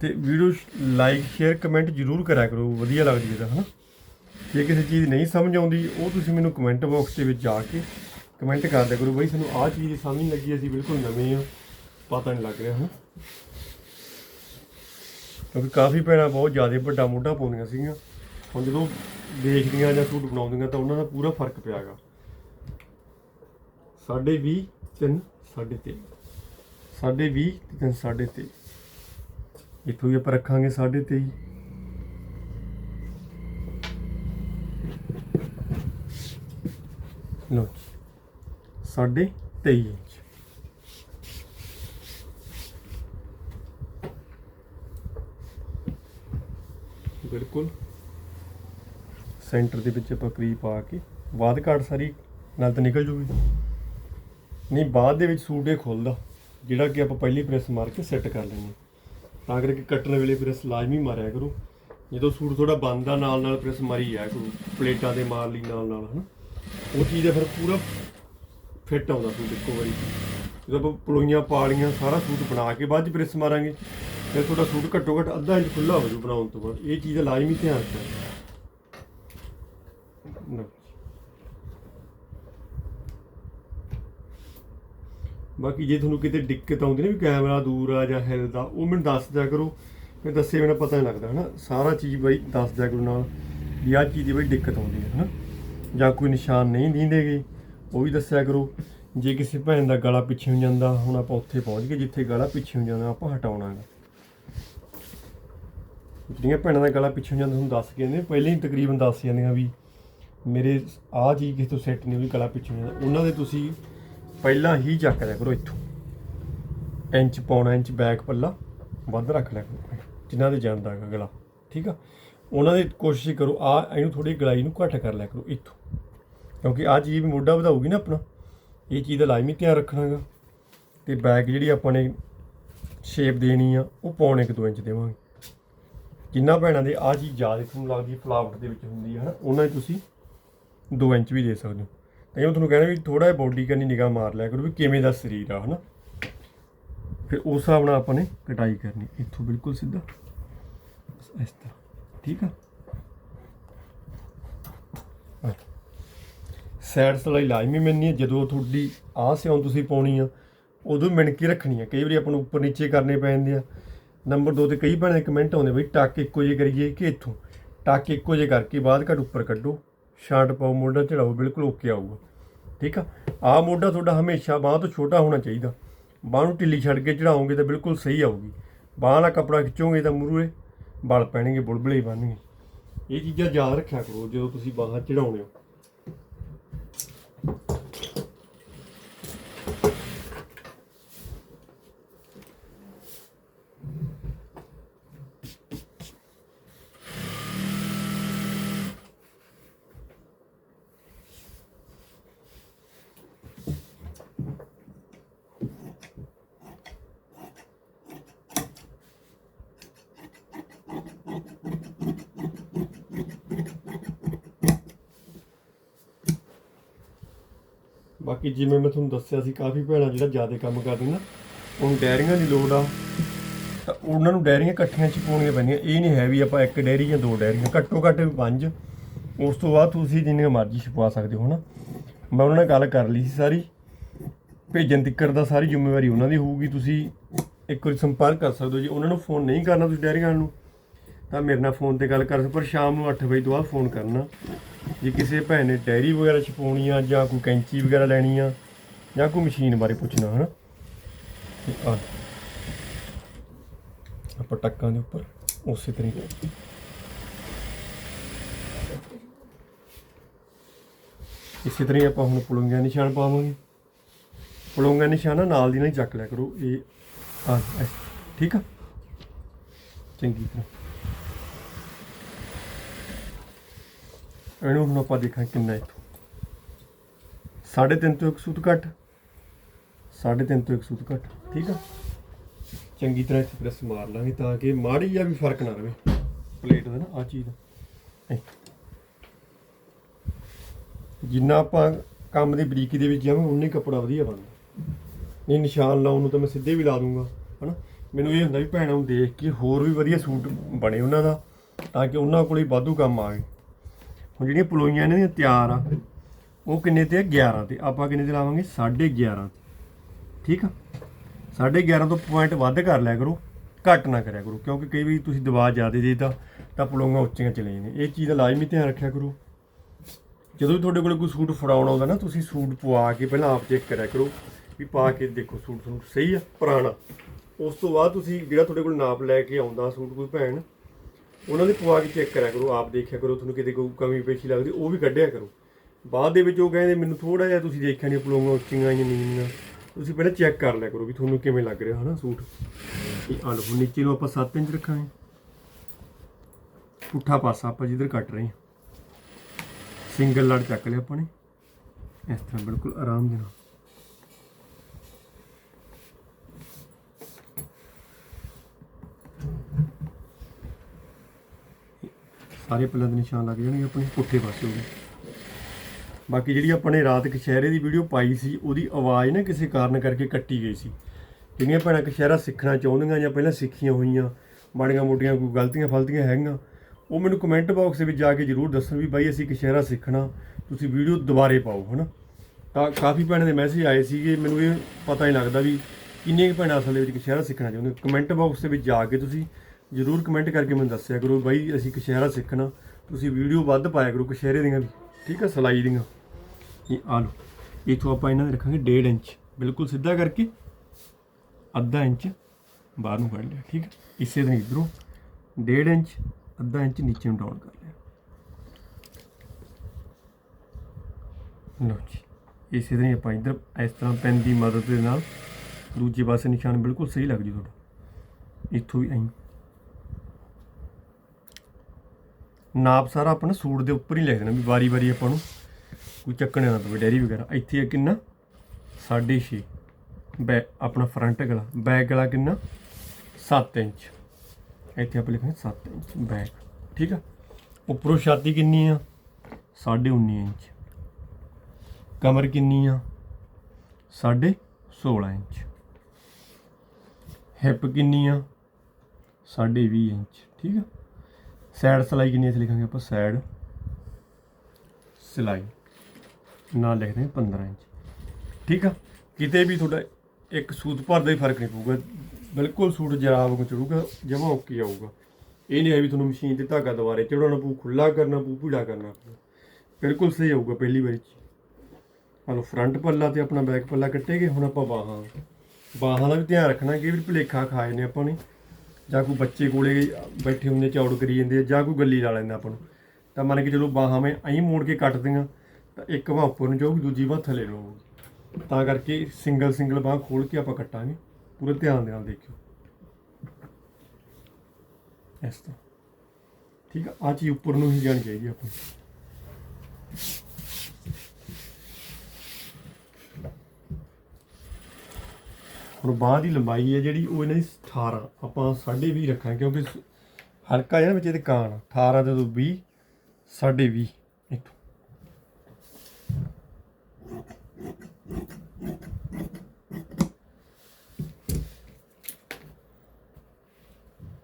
ਤੇ ਵੀਡੀਓ ਲਾਈਕ ਸ਼ੇਅਰ ਕਮੈਂਟ ਜਰੂਰ ਕਰਿਆ ਕਰੋ, ਵਧੀਆ ਲੱਗਦੀ ਹੈ ਤਾਂ, ਹਨਾ? ਜੇ ਕਿਸੇ ਚੀਜ਼ ਨਹੀਂ ਸਮਝ ਆਉਂਦੀ, ਉਹ ਤੁਸੀਂ ਮੈਨੂੰ ਕਮੈਂਟ ਬਾਕਸ ਦੇ ਵਿੱਚ ਜਾ ਕੇ ਕਮੈਂਟ ਕਰ ਦਿਆ ਕਰੋ। ਬਈ, ਸਾਨੂੰ ਆਹ ਚੀਜ਼ ਦੀ ਸਮਝ ਨਹੀਂ ਲੱਗੀ, ਅਸੀਂ ਬਿਲਕੁਲ ਨਵੇਂ ਆ ਪਤਾ ਨਹੀਂ ਲੱਗ ਰਿਹਾ, ਹਨ? ਕਿਉਂਕਿ ਕਾਫੀ ਭੈਣਾਂ ਬਹੁਤ ਜ਼ਿਆਦਾ ਵੱਡਾ ਮੋਢਾ ਪਾਉਂਦੀਆਂ ਸੀਗੀਆਂ। ਹੁਣ ਜਦੋਂ ਦੇਖਦੀਆਂ ਜਾਂ ਸੂਟ ਬਣਾਉਂਦੀਆਂ ਤਾਂ ਉਹਨਾਂ ਦਾ ਪੂਰਾ ਫ਼ਰਕ ਪਿਆਗਾ। ਸਾਢੇ 20 ਤਿੰਨ, ਸਾਢੇ 23 ਸਾਢੇ 20 ਤੇ ਤਿੰਨ, ਸਾਢੇ 23 ਇੱਥੋਂ ਹੀ ਆਪਾਂ ਰੱਖਾਂਗੇ ਸਾਢੇ 23 ਲੋ ਸਾਢੇ 23 ਇੰਚ ਬਿਲਕੁਲ। ਸੈਂਟਰ ਦੇ ਵਿੱਚ ਆਪਾਂ ਕਰੀ ਪਾ ਕੇ ਬਾਅਦ ਘਾਟ ਸਾਰੀ ਨਾਲ ਤਾਂ ਨਿਕਲ ਜੂਗੀ। ਨਹੀਂ, ਬਾਅਦ ਦੇ ਵਿੱਚ ਸੂਟ ਇਹ ਖੁੱਲਦਾ, ਜਿਹੜਾ ਕਿ ਆਪਾਂ ਪਹਿਲੀ ਪ੍ਰੈਸ ਮਾਰ ਕੇ ਸੈੱਟ ਕਰ ਲੈਂਦੇ ਹਾਂ। ਤਾਂ ਕਰਕੇ ਕੱਟਣ ਵੇਲੇ ਪ੍ਰੈਸ ਲਾਜ਼ਮੀ ਮਾਰਿਆ ਕਰੋ। ਜਦੋਂ ਸੂਟ ਥੋੜਾ ਬੰਦਾ ਨਾਲ ਨਾਲ ਪ੍ਰੈਸ ਮਾਰੀ ਜਾਇਆ ਕਰੋ, ਪਲੇਟਾਂ ਦੇ ਮਾਰ ਲਈ ਨਾਲ ਨਾਲ ਹਨਾ? ਉਹ ਚੀਜ਼ ਦਾ ਫਿਰ ਪੂਰਾ ਫਿੱਟ ਆਉਂਦਾ ਸੂਟ ਇੱਕੋ ਵਾਰੀ। ਜਦੋਂ ਆਪਾਂ ਪਲੋਈਆਂ, ਪਾਲੀਆਂ, ਸਾਰਾ ਸੂਟ ਬਣਾ ਕੇ ਬਾਅਦ ਚ ਪ੍ਰੈਸ ਮਾਰਾਂਗੇ। ਫਿਰ ਤੁਹਾਡਾ ਸੂਟ ਘੱਟੋ ਘੱਟ ਅੱਧਾ ਇੰਚ ਖੁੱਲਾ ਹੋ ਜੂ ਬਣਾਉਣ ਤੋਂ ਬਾਅਦ। ਇਹ ਚੀਜ਼ ਦਾ ਲਾਜ਼ਮੀ ਧਿਆਨ ਰੱਖਣਾ। ਬਾਕੀ ਜੇ ਤੁਹਾਨੂੰ ਕਿਤੇ ਦਿੱਕਤ ਆਉਂਦੀ ਨਾ ਵੀ ਕੈਮਰਾ ਦੂਰ ਆ ਜਾਂ ਹਿਲਦਾ, ਉਹ ਮੈਨੂੰ ਦੱਸ ਦਿਆ ਕਰੋ। ਫਿਰ ਦੱਸੇ ਮੈਨੂੰ ਪਤਾ ਨਹੀਂ ਲੱਗਦਾ, ਹਨਾ? ਸਾਰਾ ਚੀਜ਼ ਬਾਈ ਦੱਸ ਦਿਆ ਕਰੋ ਨਾਲ ਵੀ ਆਹ ਚੀਜ਼ ਦੀ ਬਾਈ ਦਿੱਕਤ ਆਉਂਦੀ ਹੈ, ਹਨਾ? ਜਾਂ ਕੋਈ ਨਿਸ਼ਾਨ ਨਹੀਂ ਦਿੰਦੇਗੇ ਉਹ ਵੀ ਦੱਸਿਆ ਕਰੋ। ਜੇ ਕਿਸੇ ਭੈਣ ਦਾ ਗਲਾ ਪਿੱਛੇ ਨੂੰ ਜਾਂਦਾ, ਹੁਣ ਆਪਾਂ ਉੱਥੇ ਪਹੁੰਚ ਗਏ, ਜਿੱਥੇ ਗਲਾ ਪਿੱਛੇ ਨੂੰ ਜਾਂਦਾ, ਆਪਾਂ ਹਟਾਉਣਾ ਹੈ ਜਿਹੜੀਆਂ ਭੈਣਾਂ ਦਾ ਗਲਾ ਪਿੱਛੋਂ ਜਾਂਦਾ ਤੁਹਾਨੂੰ ਦੱਸ ਕੇ ਨੇ ਪਹਿਲਾਂ ਹੀ ਤਕਰੀਬਨ ਦੱਸ ਜਾਂਦੀਆਂ ਵੀ ਮੇਰੇ ਆਹ ਚੀਜ਼ ਕਿਸੇ ਤੋਂ ਸੈੱਟ ਨਹੀਂ ਹੋਈ, ਗਲਾ ਪਿੱਛੋਂ ਜਾਂਦਾ। ਉਹਨਾਂ ਦੇ ਤੁਸੀਂ ਪਹਿਲਾਂ ਹੀ ਚੱਕ ਲਿਆ ਕਰੋ ਇੱਥੋਂ। ਇੰਚ ਪੌਣਾ ਇੰਚ ਬੈਕ ਪੱਲਾ, ਵੱਧ ਰੱਖ ਲਿਆ ਕਰੋ ਜਿਨ੍ਹਾਂ ਦੇ ਜਾਂਦਾ ਹੈਗਾ ਗਲਾ, ਠੀਕ ਆ? ਉਹਨਾਂ ਦੀ ਕੋਸ਼ਿਸ਼ ਕਰੋ, ਆ ਇਹਨੂੰ ਥੋੜੀ ਗਲਾਈ ਨੂੰ ਘੱਟ ਕਰ ਲਿਆ ਕਰੋ ਇੱਥੋਂ। ਕਿਉਂਕਿ ਆ ਚੀਜ਼ ਵੀ ਮੋਢਾ ਵਧਾਊਗੀ ਨਾ ਆਪਣਾ। ਇਹ ਚੀਜ਼ ਦਾ ਲਾਜ਼ਮੀ ਧਿਆਨ ਰੱਖਣਾਗਾ ਤੇ ਬੈਕ ਜਿਹੜੀ ਆਪਾਂ ਨੇ ਸ਼ੇਪ ਦੇਣੀ ਆ, ਉਹ ਪੌਣੇ ਕੁ 2 ਇੰਚ ਦੇਵਾਂਗੇ। ਜਿੰਨਾ ਭੈਣਾਂ ਦੇ ਆ ਚੀਜ਼ ਜ਼ਿਆਦਾ ਤੁਹਾਨੂੰ ਲੱਗਦੀ ਫਲਾਵਟ ਦੇ ਵਿੱਚ ਹੁੰਦੀ ਹੈ, ਹਨਾ, ਉਹਨਾਂ 'ਚ ਤੁਸੀਂ 2 ਇੰਚ ਵੀ ਦੇ ਸਕਦੇ ਹੋ। ਤਾਂ ਇਹ ਤੁਹਾਨੂੰ ਕਹਿਣਾ ਵੀ ਥੋੜਾ ਜਿਹਾ ਬੋਡੀ ਕਰਨੀ ਨਿਗਾਹ ਮਾਰ ਲਿਆ ਕਰੋ ਵੀ ਕਿਵੇਂ ਦਾ ਸਰੀਰ ਆ, ਹਨਾ। ਫਿਰ ਉਸ ਹਿਸਾਬ ਨਾਲ ਆਪਾਂ ਨੇ ਕਟਾਈ ਕਰਨੀ, ਇੱਥੋਂ ਬਿਲਕੁਲ ਸਿੱਧਾ। ਇਸ ਤਰ੍ਹਾਂ, ਠੀਕ ਆ? ਸੈਡ ਸਲਾਈ ਲਾਜ਼ਮੀ ਮਿਲਣੀ ਹੈ, ਜਦੋਂ ਤੁਹਾਡੀ ਆਹ ਸਿਉਂ ਤੁਸੀਂ ਪਾਉਣੀ ਆ, ਉਦੋਂ ਮਿਣ ਕੇ ਰੱਖਣੀ ਆ। ਕਈ ਵਾਰੀ ਆਪਾਂ ਨੂੰ ਉੱਪਰ ਨੀਚੇ ਕਰਨੇ ਪੈ ਜਾਂਦੇ ਆ। ਨੰਬਰ 2 ਤੇ ਕਈ ਭੈਣਾਂ ਕਮੈਂਟ ਆਉਂਦੇ ਬਈ ਟੱਕ ਇੱਕੋ ਜਿਹੇ ਕਰੀਏ ਕਿ ਇੱਥੋਂ? ਟੱਕ ਇੱਕੋ ਜਿਹੇ ਕਰਕੇ ਬਾਅਦ ਘੱਟ ਉੱਪਰ ਕੱਢੋ। ਸ਼ਾਰਟ ਪਾਓ, ਮੋਢਾ ਚੜਾਓ, ਬਿਲਕੁਲ ਓਕੇ ਆਊਗਾ। ਠੀਕ ਆ? ਆਹ ਮੋਢਾ ਤੁਹਾਡਾ ਹਮੇਸ਼ਾ ਬਾਹ ਤੋਂ ਛੋਟਾ ਹੋਣਾ ਚਾਹੀਦਾ। ਬਾਹ ਨੂੰ ਢਿੱਲੀ ਛੱਡ ਕੇ ਚੜਾਓਗੇ ਤਾਂ ਬਿਲਕੁਲ ਸਹੀ ਆਊਗੀ। ਬਾਹ ਵਾਲਾ ਕੱਪੜਾ ਖਿੱਚੋਗੇ ਤਾਂ ਮੂਰੇ ਬਲ ਪੈਣਗੇ, ਬੁਲਬੁਲੇ ਹੀ ਬਣਨਗੇ। ਇਹ ਚੀਜ਼ਾਂ ਯਾਦ ਰੱਖਿਆ ਕਰੋ ਜਦੋਂ ਤੁਸੀਂ ਬਾਹਾਂ ਚੜਾਉਣੇ ਹੋ। ਬਾਕੀ ਜਿਵੇਂ ਮੈਂ ਤੁਹਾਨੂੰ ਦੱਸਿਆ ਸੀ, ਕਾਫੀ ਭੈਣਾਂ ਜਿਹੜਾ ਜ਼ਿਆਦਾ ਕੰਮ ਕਰਦੇ ਨਾ ਉਹਨੂੰ ਡੈਰੀਆਂ ਦੀ ਲੋੜ ਆ। ਤਾਂ ਉਹਨਾਂ ਨੂੰ ਡੈਰੀਆਂ ਇਕੱਠੀਆਂ ਚ ਪਾਉਣੀਆਂ ਪੈਂਦੀਆਂ। ਇਹ ਨਹੀਂ ਹੈ ਵੀ ਆਪਾਂ ਇੱਕ ਡੈਰੀ ਜਾਂ ਦੋ ਡੈਰੀਆਂ ਘੱਟੋ ਘੱਟ ਪੰਜ। ਉਸ ਤੋਂ ਬਾਅਦ ਤੁਸੀਂ ਜਿੰਨੀਆਂ ਮਰਜ਼ੀ ਛਪਵਾ ਸਕਦੇ ਹੋ ਨਾ ਮੈਂ ਉਹਨਾਂ ਨਾਲ ਗੱਲ ਕਰ ਲਈ ਸੀ ਸਾਰੀ। ਭੇਜਣ ਤਿੱਕਰ ਦਾ ਸਾਰੀ ਜ਼ਿੰਮੇਵਾਰੀ ਉਹਨਾਂ ਦੀ ਹੋਊਗੀ। ਤੁਸੀਂ ਇੱਕ ਵਾਰੀ ਸੰਪਰਕ ਕਰ ਸਕਦੇ ਹੋ। ਜੇ ਉਹਨਾਂ ਨੂੰ ਫੋਨ ਨਹੀਂ ਕਰਨਾ ਤੁਸੀਂ ਡੈਰੀਆਂ ਨੂੰ ਤਾਂ ਮੇਰੇ ਨਾਲ ਫੋਨ ਤੇ ਗੱਲ ਕਰ ਸਕਦੇ ਪਰ ਸ਼ਾਮ ਨੂੰ 8 ਵਜੇ ਤੋਂ ਬਾਅਦ ਫੋਨ ਕਰਨਾ। ਜੇ ਕਿਸੇ ਭੈਣ ਨੇ ਡੈਰੀ ਵਗੈਰਾ ਛਪਾਉਣੀ ਆ, ਜਾਂ ਕੋਈ ਕੈਂਚੀ ਵਗੈਰਾ ਲੈਣੀ ਆ, ਜਾਂ ਕੋਈ ਮਸ਼ੀਨ ਬਾਰੇ ਪੁੱਛਣਾ, ਹਨਾ? ਤੇ ਆ। ਆਪਾਂ ਟੱਕਾਂ ਦੇ ਉੱਪਰ, ਉਸੇ ਤਰੀਕੇ। ਇਸੇ ਤਰ੍ਹਾਂ ਹੀ ਆਪਾਂ ਹੁਣ ਪੁਲੰਗਿਆ ਨਿਸ਼ਾਨ ਪਾਵਾਂਗੇ। ਪੁਲੰਗਿਆ ਨਿਸ਼ਾਨ ਨਾਲ ਦੀ ਨਾਲ ਹੀ ਚੱਕ ਲਿਆ ਕਰੋ, ਇਹ ਠੀਕ ਆ? ਚੰਗੀ ਤਰ੍ਹਾਂ। ਇਹਨੂੰ ਹੁਣ ਆਪਾਂ ਦੇਖਾਂ ਕਿੰਨਾ ਇੱਥੋਂ। ਸਾਢੇ ਤਿੰਨ ਤੋਂ ਇੱਕ ਸੂਤ ਘੱਟ, ਸਾਢੇ ਤਿੰਨ ਤੋਂ ਇੱਕ ਸੂਤ ਘੱਟ, ਠੀਕ ਆ? ਚੰਗੀ ਤਰ੍ਹਾਂ ਇੱਥੇ ਪ੍ਰੈਸ ਮਾਰ ਲਾਂਗੇ ਤਾਂ ਕਿ ਮਾੜੀ ਜਿਹਾ ਵੀ ਫ਼ਰਕ ਨਾ ਰਵੇ। ਪਲੇਟ ਦਾ ਨਾ ਆ ਚੀਜ਼ ਦਾ। ਜਿੰਨਾ ਆਪਾਂ ਕੰਮ ਦੀ ਬਰੀਕੀ ਦੇ ਵਿੱਚ ਜਾਵਾਂ, ਉਨੇ ਕੱਪੜਾ ਵਧੀਆ ਬਣਦਾ। ਨਹੀਂ, ਨਿਸ਼ਾਨ ਲਾਉਣ ਨੂੰ ਤਾਂ ਮੈਂ ਸਿੱਧੇ ਵੀ ਲਾ ਦੂੰਗਾ, ਹਨਾ? ਮੈਨੂੰ ਇਹ ਹੁੰਦਾ ਵੀ ਭੈਣਾਂ ਨੂੰ ਦੇਖ ਕੇ ਹੋਰ ਵੀ ਵਧੀਆ ਸੂਟ ਬਣੇ ਉਹਨਾਂ ਦਾ, ਤਾਂ ਕਿ ਉਹਨਾਂ ਕੋਲ ਹੀ ਵਾਧੂ ਕੰਮ ਆਵੇ ਹੁਣ ਜਿਹੜੀਆਂ ਪਲੋਈਆਂ ਇਹਨਾਂ ਦੀਆਂ ਤਿਆਰ ਆ, ਉਹ ਕਿੰਨੇ ਤੇ ਆ? 11 ਤੇ। ਆਪਾਂ ਕਿੰਨੇ ਤੇ ਲਾਵਾਂਗੇ? 11.5 ਤੇ। ਠੀਕ ਆ? 11.5 ਤੋਂ ਪੁਆਇੰਟ ਵੱਧ ਕਰ ਲਿਆ ਕਰੋ, ਘੱਟ ਨਾ ਕਰਿਆ ਕਰੋ, ਕਿਉਂਕਿ ਕਈ ਵਾਰੀ ਤੁਸੀਂ ਦਬਾਅ ਜ਼ਿਆਦਾ ਦੇ ਤਾਂ ਪਲੋਈਆਂ ਉੱਚੀਆਂ ਚਲੇ ਜਾਂਦੀਆਂ। ਇਹ ਚੀਜ਼ ਦਾ ਲਾਜ਼ਮੀ ਧਿਆਨ ਰੱਖਿਆ ਕਰੋ। ਜਦੋਂ ਵੀ ਤੁਹਾਡੇ ਕੋਲ ਕੋਈ ਸੂਟ ਫੜਾਉਣਾ ਆਉਂਦਾ ਨਾ, ਤੁਸੀਂ ਸੂਟ ਪਵਾ ਕੇ ਪਹਿਲਾਂ ਆਪ ਚੈੱਕ ਕਰਿਆ ਕਰੋ ਵੀ ਪਾ ਕੇ ਦੇਖੋ ਸੂਟ ਤੁਹਾਨੂੰ ਸਹੀ ਆ, ਪੁਰਾਣਾ। ਉਸ ਤੋਂ ਬਾਅਦ ਤੁਸੀਂ ਜਿਹੜਾ ਤੁਹਾਡੇ ਕੋਲ ਨਾਪ ਲੈ ਕੇ ਆਉਂਦਾ ਸੂਟ, ਕੋਈ ਭੈਣ ਉਹਨਾਂ ਦੀ ਪਵਾ ਕੇ ਚੈੱਕ ਕਰਿਆ ਕਰੋ, ਆਪ ਦੇਖਿਆ ਕਰੋ, ਤੁਹਾਨੂੰ ਕਿਤੇ ਕੋਈ ਕਮੀ ਪੇਸ਼ੀ ਲੱਗਦੀ, ਉਹ ਵੀ ਕੱਢਿਆ ਕਰੋ। ਬਾਅਦ ਦੇ ਵਿੱਚ ਉਹ ਕਹਿੰਦੇ, ਮੈਨੂੰ ਥੋੜਾ ਜਿਹਾ ਤੁਸੀਂ ਦੇਖਿਆ ਨਹੀਂ, ਪਲੋਂਗਾ ਉੱਚੀਆਂ ਜਾਂ ਨੀਵੀਆਂ। ਤੁਸੀਂ ਪਹਿਲਾਂ ਚੈੱਕ ਕਰ ਲਿਆ ਕਰੋ ਵੀ ਤੁਹਾਨੂੰ ਕਿਵੇਂ ਲੱਗ ਰਿਹਾ, ਹਨਾ, ਸੂਟ? ਇਹ ਆਹ ਲਓ ਨੀਚੇ ਨੂੰ ਆਪਾਂ 7 ਇੰਚ ਰੱਖਾਂਗੇ। ਪੁੱਠਾ ਪਾਸਾ ਆਪਾਂ ਜਿੱਧਰ ਕੱਟ ਰਹੇ ਹਾਂ। ਸਿੰਗਲ ਲੜ ਚੱਕ ਲਿਆ ਆਪਾਂ ਨੇ। ਇਸ ਤਰ੍ਹਾਂ ਬਿਲਕੁਲ ਆਰਾਮ ਦੇ ਨਾਲ। ਸਾਰੇ ਪੱਲਾਂ ਦੇ ਨਿਸ਼ਾਨ ਲੱਗ ਜਾਣਗੇ ਆਪਣੇ ਪੁੱਠੇ ਪਾਸੇ ਹੋ ਗਏ ਬਾਕੀ ਜਿਹੜੀ ਆਪਾਂ ਨੇ ਰਾਤ ਕਸ਼ਹਿਰੇ ਦੀ ਵੀਡੀਓ ਪਾਈ ਸੀ, ਉਹਦੀ ਆਵਾਜ਼ ਨਾ ਕਿਸੇ ਕਾਰਨ ਕਰਕੇ ਕੱਟੀ ਗਈ ਸੀ। ਜਿਹੜੀਆਂ ਭੈਣਾਂ ਕਸ਼ਹਿਰਾ ਸਿੱਖਣਾ ਚਾਹੁੰਦੀਆਂ ਜਾਂ ਪਹਿਲਾਂ ਸਿੱਖੀਆਂ ਹੋਈਆਂ, ਮਾੜੀਆਂ ਮੋਟੀਆਂ ਕੋਈ ਗਲਤੀਆਂ ਫਲਤੀਆਂ ਹੈਗੀਆਂ, ਉਹ ਮੈਨੂੰ ਕਮੈਂਟ ਬਾਕਸ ਦੇ ਵਿੱਚ ਜਾ ਕੇ ਜਰੂਰ ਦੱਸਣ ਵੀ ਬਾਈ ਅਸੀਂ ਕਸ਼ਹਿਰਾ ਸਿੱਖਣਾ, ਤੁਸੀਂ ਵੀਡੀਓ ਦੁਬਾਰੇ ਪਾਓ, ਹਨਾ? ਤਾਂ ਕਾਫੀ ਭੈਣਾਂ ਦੇ ਮੈਸੇਜ ਆਏ ਸੀਗੇ, ਮੈਨੂੰ ਇਹ ਪਤਾ ਹੀ ਲੱਗਦਾ ਵੀ ਕਿੰਨੀਆਂ ਭੈਣਾਂ ਅਸਲ ਦੇ ਵਿੱਚ ਕਸ਼ਹਿਰਾ ਸਿੱਖਣਾ ਚਾਹੁੰਦੇ ਕਮੈਂਟ ਬਾਕਸ ਦੇ ਵਿੱਚ ਜਾ ਕੇ ਤੁਸੀਂ ਜਰੂਰ ਕਮੈਂਟ ਕਰਕੇ ਮੈਨੂੰ ਦੱਸਿਆ ਕਰੋ ਬਾਈ ਅਸੀਂ ਕਸ਼ਹਿਰਾ ਸਿੱਖਣਾ, ਤੁਸੀਂ ਵੀਡੀਓ ਵੱਧ ਪਾਇਆ ਕਰੋ ਕਸ਼ਹਿਰੇ ਦੀਆਂ ਵੀ, ਠੀਕ ਹੈ ਸਲਾਈ ਦੀਆਂ। ਇਹ ਆ ਲਓ, ਇਥੋਂ ਆਪਾਂ ਇਹਨਾਂ ਦੇ ਰੱਖਾਂਗੇ 1.5 ਇੰਚ, ਬਿਲਕੁਲ ਸਿੱਧਾ ਕਰਕੇ ਅੱਧਾ ਇੰਚ ਬਾਹਰ ਨੂੰ ਕੱਢ ਲਿਆ, ਠੀਕ ਹੈ ਇਸੇ ਤਰ੍ਹਾਂ ਇਧਰੋਂ 1.5 ਇੰਚ, ਅੱਧਾ ਇੰਚ ਨੀਚੇ ਨੂੰ ਡਾਊਨ ਕਰ ਲਿਆ। ਲਓ ਜੀ, ਇਸੇ ਤਰ੍ਹਾਂ ਹੀ ਆਪਾਂ ਇਧਰ, ਇਸ ਤਰ੍ਹਾਂ ਪੈਨ ਦੀ ਮਦਦ ਦੇ ਨਾਲ ਦੂਜੇ ਪਾਸੇ ਨਿਸ਼ਾਨ ਬਿਲਕੁਲ ਸਹੀ ਲੱਗ ਜੂ ਤੁਹਾਡਾ। ਇੱਥੋਂ ਵੀ ਐਂ ਨਾਪ ਸਾਰਾ ਆਪਣਾ ਸੂਟ ਦੇ ਉੱਪਰ ਹੀ ਲਿਖ ਦੇਣਾ ਵੀ ਵਾਰੀ ਵਾਰੀ ਆਪਾਂ ਨੂੰ ਕੋਈ ਚੱਕਣਾ ਨਾ ਪਵੇ ਡੈਰੀ ਵਗੈਰਾ। ਇੱਥੇ ਇਹ ਕਿੰਨਾ? 6.5 ਬੈ, ਆਪਣਾ ਫਰੰਟ ਗਲਾ। ਬੈਕ ਗਲਾ ਕਿੰਨਾ? 7 ਇੰਚ। ਇੱਥੇ ਆਪਾਂ ਲਿਖਣਾ 7 ਇੰਚ ਬੈਕ ਠੀਕ ਆ? ਉੱਪਰੋਂ ਛਾਤੀ ਕਿੰਨੀ ਆ? 19.5 ਇੰਚ। ਕਮਰ ਕਿੰਨੀ ਆ? 16 ਇੰਚ। ਹਿੱਪ ਕਿੰਨੀ ਆ? 20 ਇੰਚ। ਠੀਕ ਆ? ਸਾਈਡ ਸਲਾਈ ਕਿੰਨੀ ਇੱਥੇ ਲਿਖਾਂਗੇ ਆਪਾਂ? ਸਾਈਡ ਸਿਲਾਈ। ਨਾਲ ਲਿਖਦੇ ਹਾਂ 15 ਇੰਚ। ਠੀਕ ਆ? ਕਿਤੇ ਵੀ ਤੁਹਾਡਾ ਇੱਕ ਸੂਤ ਭਰ ਦਾ ਹੀ ਫ਼ਰਕ ਨਹੀਂ ਪਊਗਾ। ਬਿਲਕੁਲ ਸੂਟ ਜਰਾਬ ਵਾਂਗ ਚੜੂਗਾ, ਜਮਾ ਓਕੇ ਆਊਗਾ। ਇਹ ਨਹੀਂ ਹੈ ਵੀ ਤੁਹਾਨੂੰ ਮਸ਼ੀਨ ਤੇ ਧਾਗਾ ਦੁਬਾਰੇ ਚੜਾਉਣਾ ਪਊ ਖੁੱਲਾ ਕਰਨਾ ਪਊ, ਭੀੜਾ ਕਰਨਾ ਪਊ। ਬਿਲਕੁਲ ਸਹੀ ਆਊਗਾ ਪਹਿਲੀ ਵਾਰੀ ਚ। ਹਲੋ ਫਰੰਟ ਪੱਲਾ ਤੇ ਆਪਣਾ ਬੈਕ ਪੱਲਾ ਕੱਟੇਗੇ ਹੁਣ ਆਪਾਂ ਬਾਹਾਂ। ਬਾਹਾਂ ਦਾ ਵੀ ਧਿਆਨ ਰੱਖਣਾ ਕਿ ਵੀ ਭੁਲੇਖਾ ਖਾਏ ਨੇ ਆਪਾਂ ਨੇ ਜਾਂ ਕੋਈ ਬੱਚੇ ਕੋਲੇ ਬੈਠੇ ਹੁੰਦੇ, ਚੌੜ ਕਰੀ ਜਾਂਦੇ ਆ, ਜਾਂ ਕੋਈ ਗੱਲੀ ਲਾ ਲੈਂਦਾ ਆਪਾਂ ਨੂੰ। ਤਾਂ ਮੰਨ ਕੇ ਚਲੋ ਬਾਹਾਂ ਮੈਂ ਐਂ ਮੋੜ ਕੇ ਕੱਟ ਦਿਆਂ, ਤਾਂ ਇੱਕ ਬਾਂਹ ਉੱਪਰ ਨੂੰ ਜਾਊਗੀ, ਦੂਜੀ ਬਾਂਹ ਥੱਲੇ ਨੂੰ ਤਾਂ ਕਰਕੇ ਸਿੰਗਲ ਸਿੰਗਲ ਬਾਂਹ ਖੋਲ ਕੇ ਆਪਾਂ ਕੱਟਾਂਗੇ। ਪੂਰੇ ਧਿਆਨ ਦੇ ਨਾਲ ਦੇਖਿਓ। ਇਸ ਤਰ੍ਹਾਂ। ਠੀਕ ਆ ਆ ਚੀਜ਼ ਉੱਪਰ ਨੂੰ ਹੀ ਜਾਣੀ ਚਾਹੀਦੀ ਆਪਾਂ ਨੂੰ। ਹੁਣ ਬਾਂਹ ਦੀ ਲੰਬਾਈ ਹੈ ਜਿਹੜੀ, ਉਹ ਇਹਨਾਂ ਦੀ 18 ਆਪਾਂ 20.5 ਰੱਖਾਂਗੇ ਕਿਉਂਕਿ ਹਲਕਾ ਜਿਹਾ ਵਿੱਚ ਇਹਦੇ ਕਾਣ 18 ਤੇ ਤੋਂ 20 20.5 ਇੱਥੋਂ।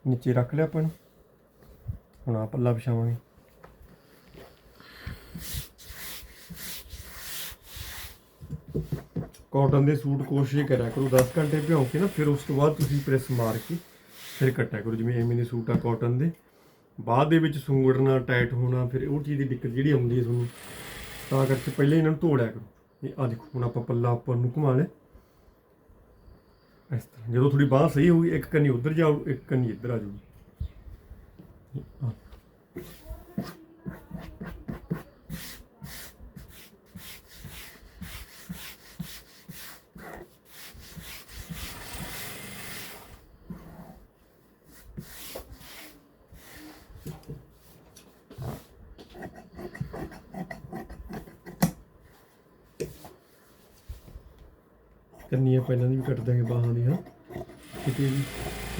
ਨੀਚੇ ਰੱਖ ਲਿਆ ਆਪਾਂ ਨੂੰ ਹੁਣ ਆ ਪੱਲਾ ਵਿਛਾਵਾਂਗੇ। ਕਾਟਨ ਦੇ ਸੂਟ ਕੋਸ਼ਿਸ਼ ਕਰਿਆ ਕਰੋ। 10 ਘੰਟੇ ਭਿਓ ਕੇ ਨਾ, ਫਿਰ ਉਸ ਤੋਂ ਬਾਅਦ ਤੁਸੀਂ ਪ੍ਰੈਸ ਮਾਰ ਕੇ ਫਿਰ ਕੱਟਿਆ ਕਰੋ। ਜਿਵੇਂ ਐਵੇਂ ਦੇ ਸੂਟ ਆ ਕਾਟਨ ਦੇ। ਬਾਅਦ ਦੇ ਵਿੱਚ ਸੁੰਗੜਨਾ, ਟਾਈਟ ਹੋਣਾ, ਫਿਰ ਉਹ ਚੀਜ਼ ਦੀ ਦਿੱਕਤ ਜਿਹੜੀ ਆਉਂਦੀ ਹੈ ਤੁਹਾਨੂੰ, ਤਾਂ ਕਰਕੇ ਪਹਿਲੇ ਇਹਨਾਂ ਨੂੰ ਧੋੜਿਆ ਕਰੋ। ਇਹ ਆ ਦੇਖੋ, ਹੁਣ ਆਪਾਂ ਪੱਲਾ ਉੱਪਰ ਨੂੰ ਘੁਮਾ ਲਿਆ। ਇਸ ਤਰ੍ਹਾਂ। ਜਦੋਂ ਥੋੜੀ ਬਾਹ ਸਹੀ ਹੋਊਗੀ, ਇੱਕ ਕੰਨੀ ਉਧਰ ਜਾਊ ਇੱਕ ਕੰਨੀ ਇੱਧਰ ਆ ਜਾਊਗੀ। ਕੰਨੀਆਂ ਪਹਿਲਾਂ ਦੀ ਵੀ ਕੱਟ ਦਾਂਗੇ ਬਾਹਾਂ ਦੀ ਕਿਤੇ ਵੀ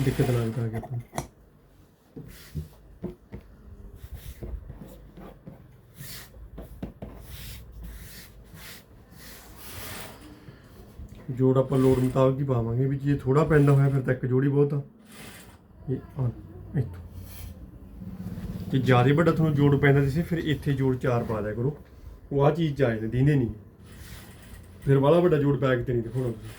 ਦਿੱਕਤ ਨਾ ਆਵੇ ਆਪਾਂ। ਜੋੜ ਆਪਾਂ ਲੋੜ ਮੁਤਾਬਕ ਹੀ ਪਾਵਾਂਗੇ ਵੀ ਜੇ ਥੋੜਾ ਪੈਂਦਾ ਹੋਇਆ ਫਿਰ ਤਾਂ ਇੱਕ ਜੋੜੀ ਬਹੁਤ ਆ। ਇਹ ਇੱਥੋਂ। ਕਿ ਜ਼ਿਆਦਾ ਵੱਡਾ ਤੁਹਾਨੂੰ ਜੋੜ ਪੈਂਦਾ ਸੀ, ਫਿਰ ਇੱਥੇ ਜੋੜ ਚਾਰ ਪਾ ਦਿਆ ਕਰੋ। ਉਹ ਆ ਚੀਜ਼ ਚ ਆ ਜਾਂਦੇ ਨਹੀਂ। ਫਿਰ ਵਾਲਾ ਵੱਡਾ ਜੋੜ ਪਾ ਤੇ ਨਹੀਂ ਦਿਖਾਉਣਾ ਤੁਸੀਂ।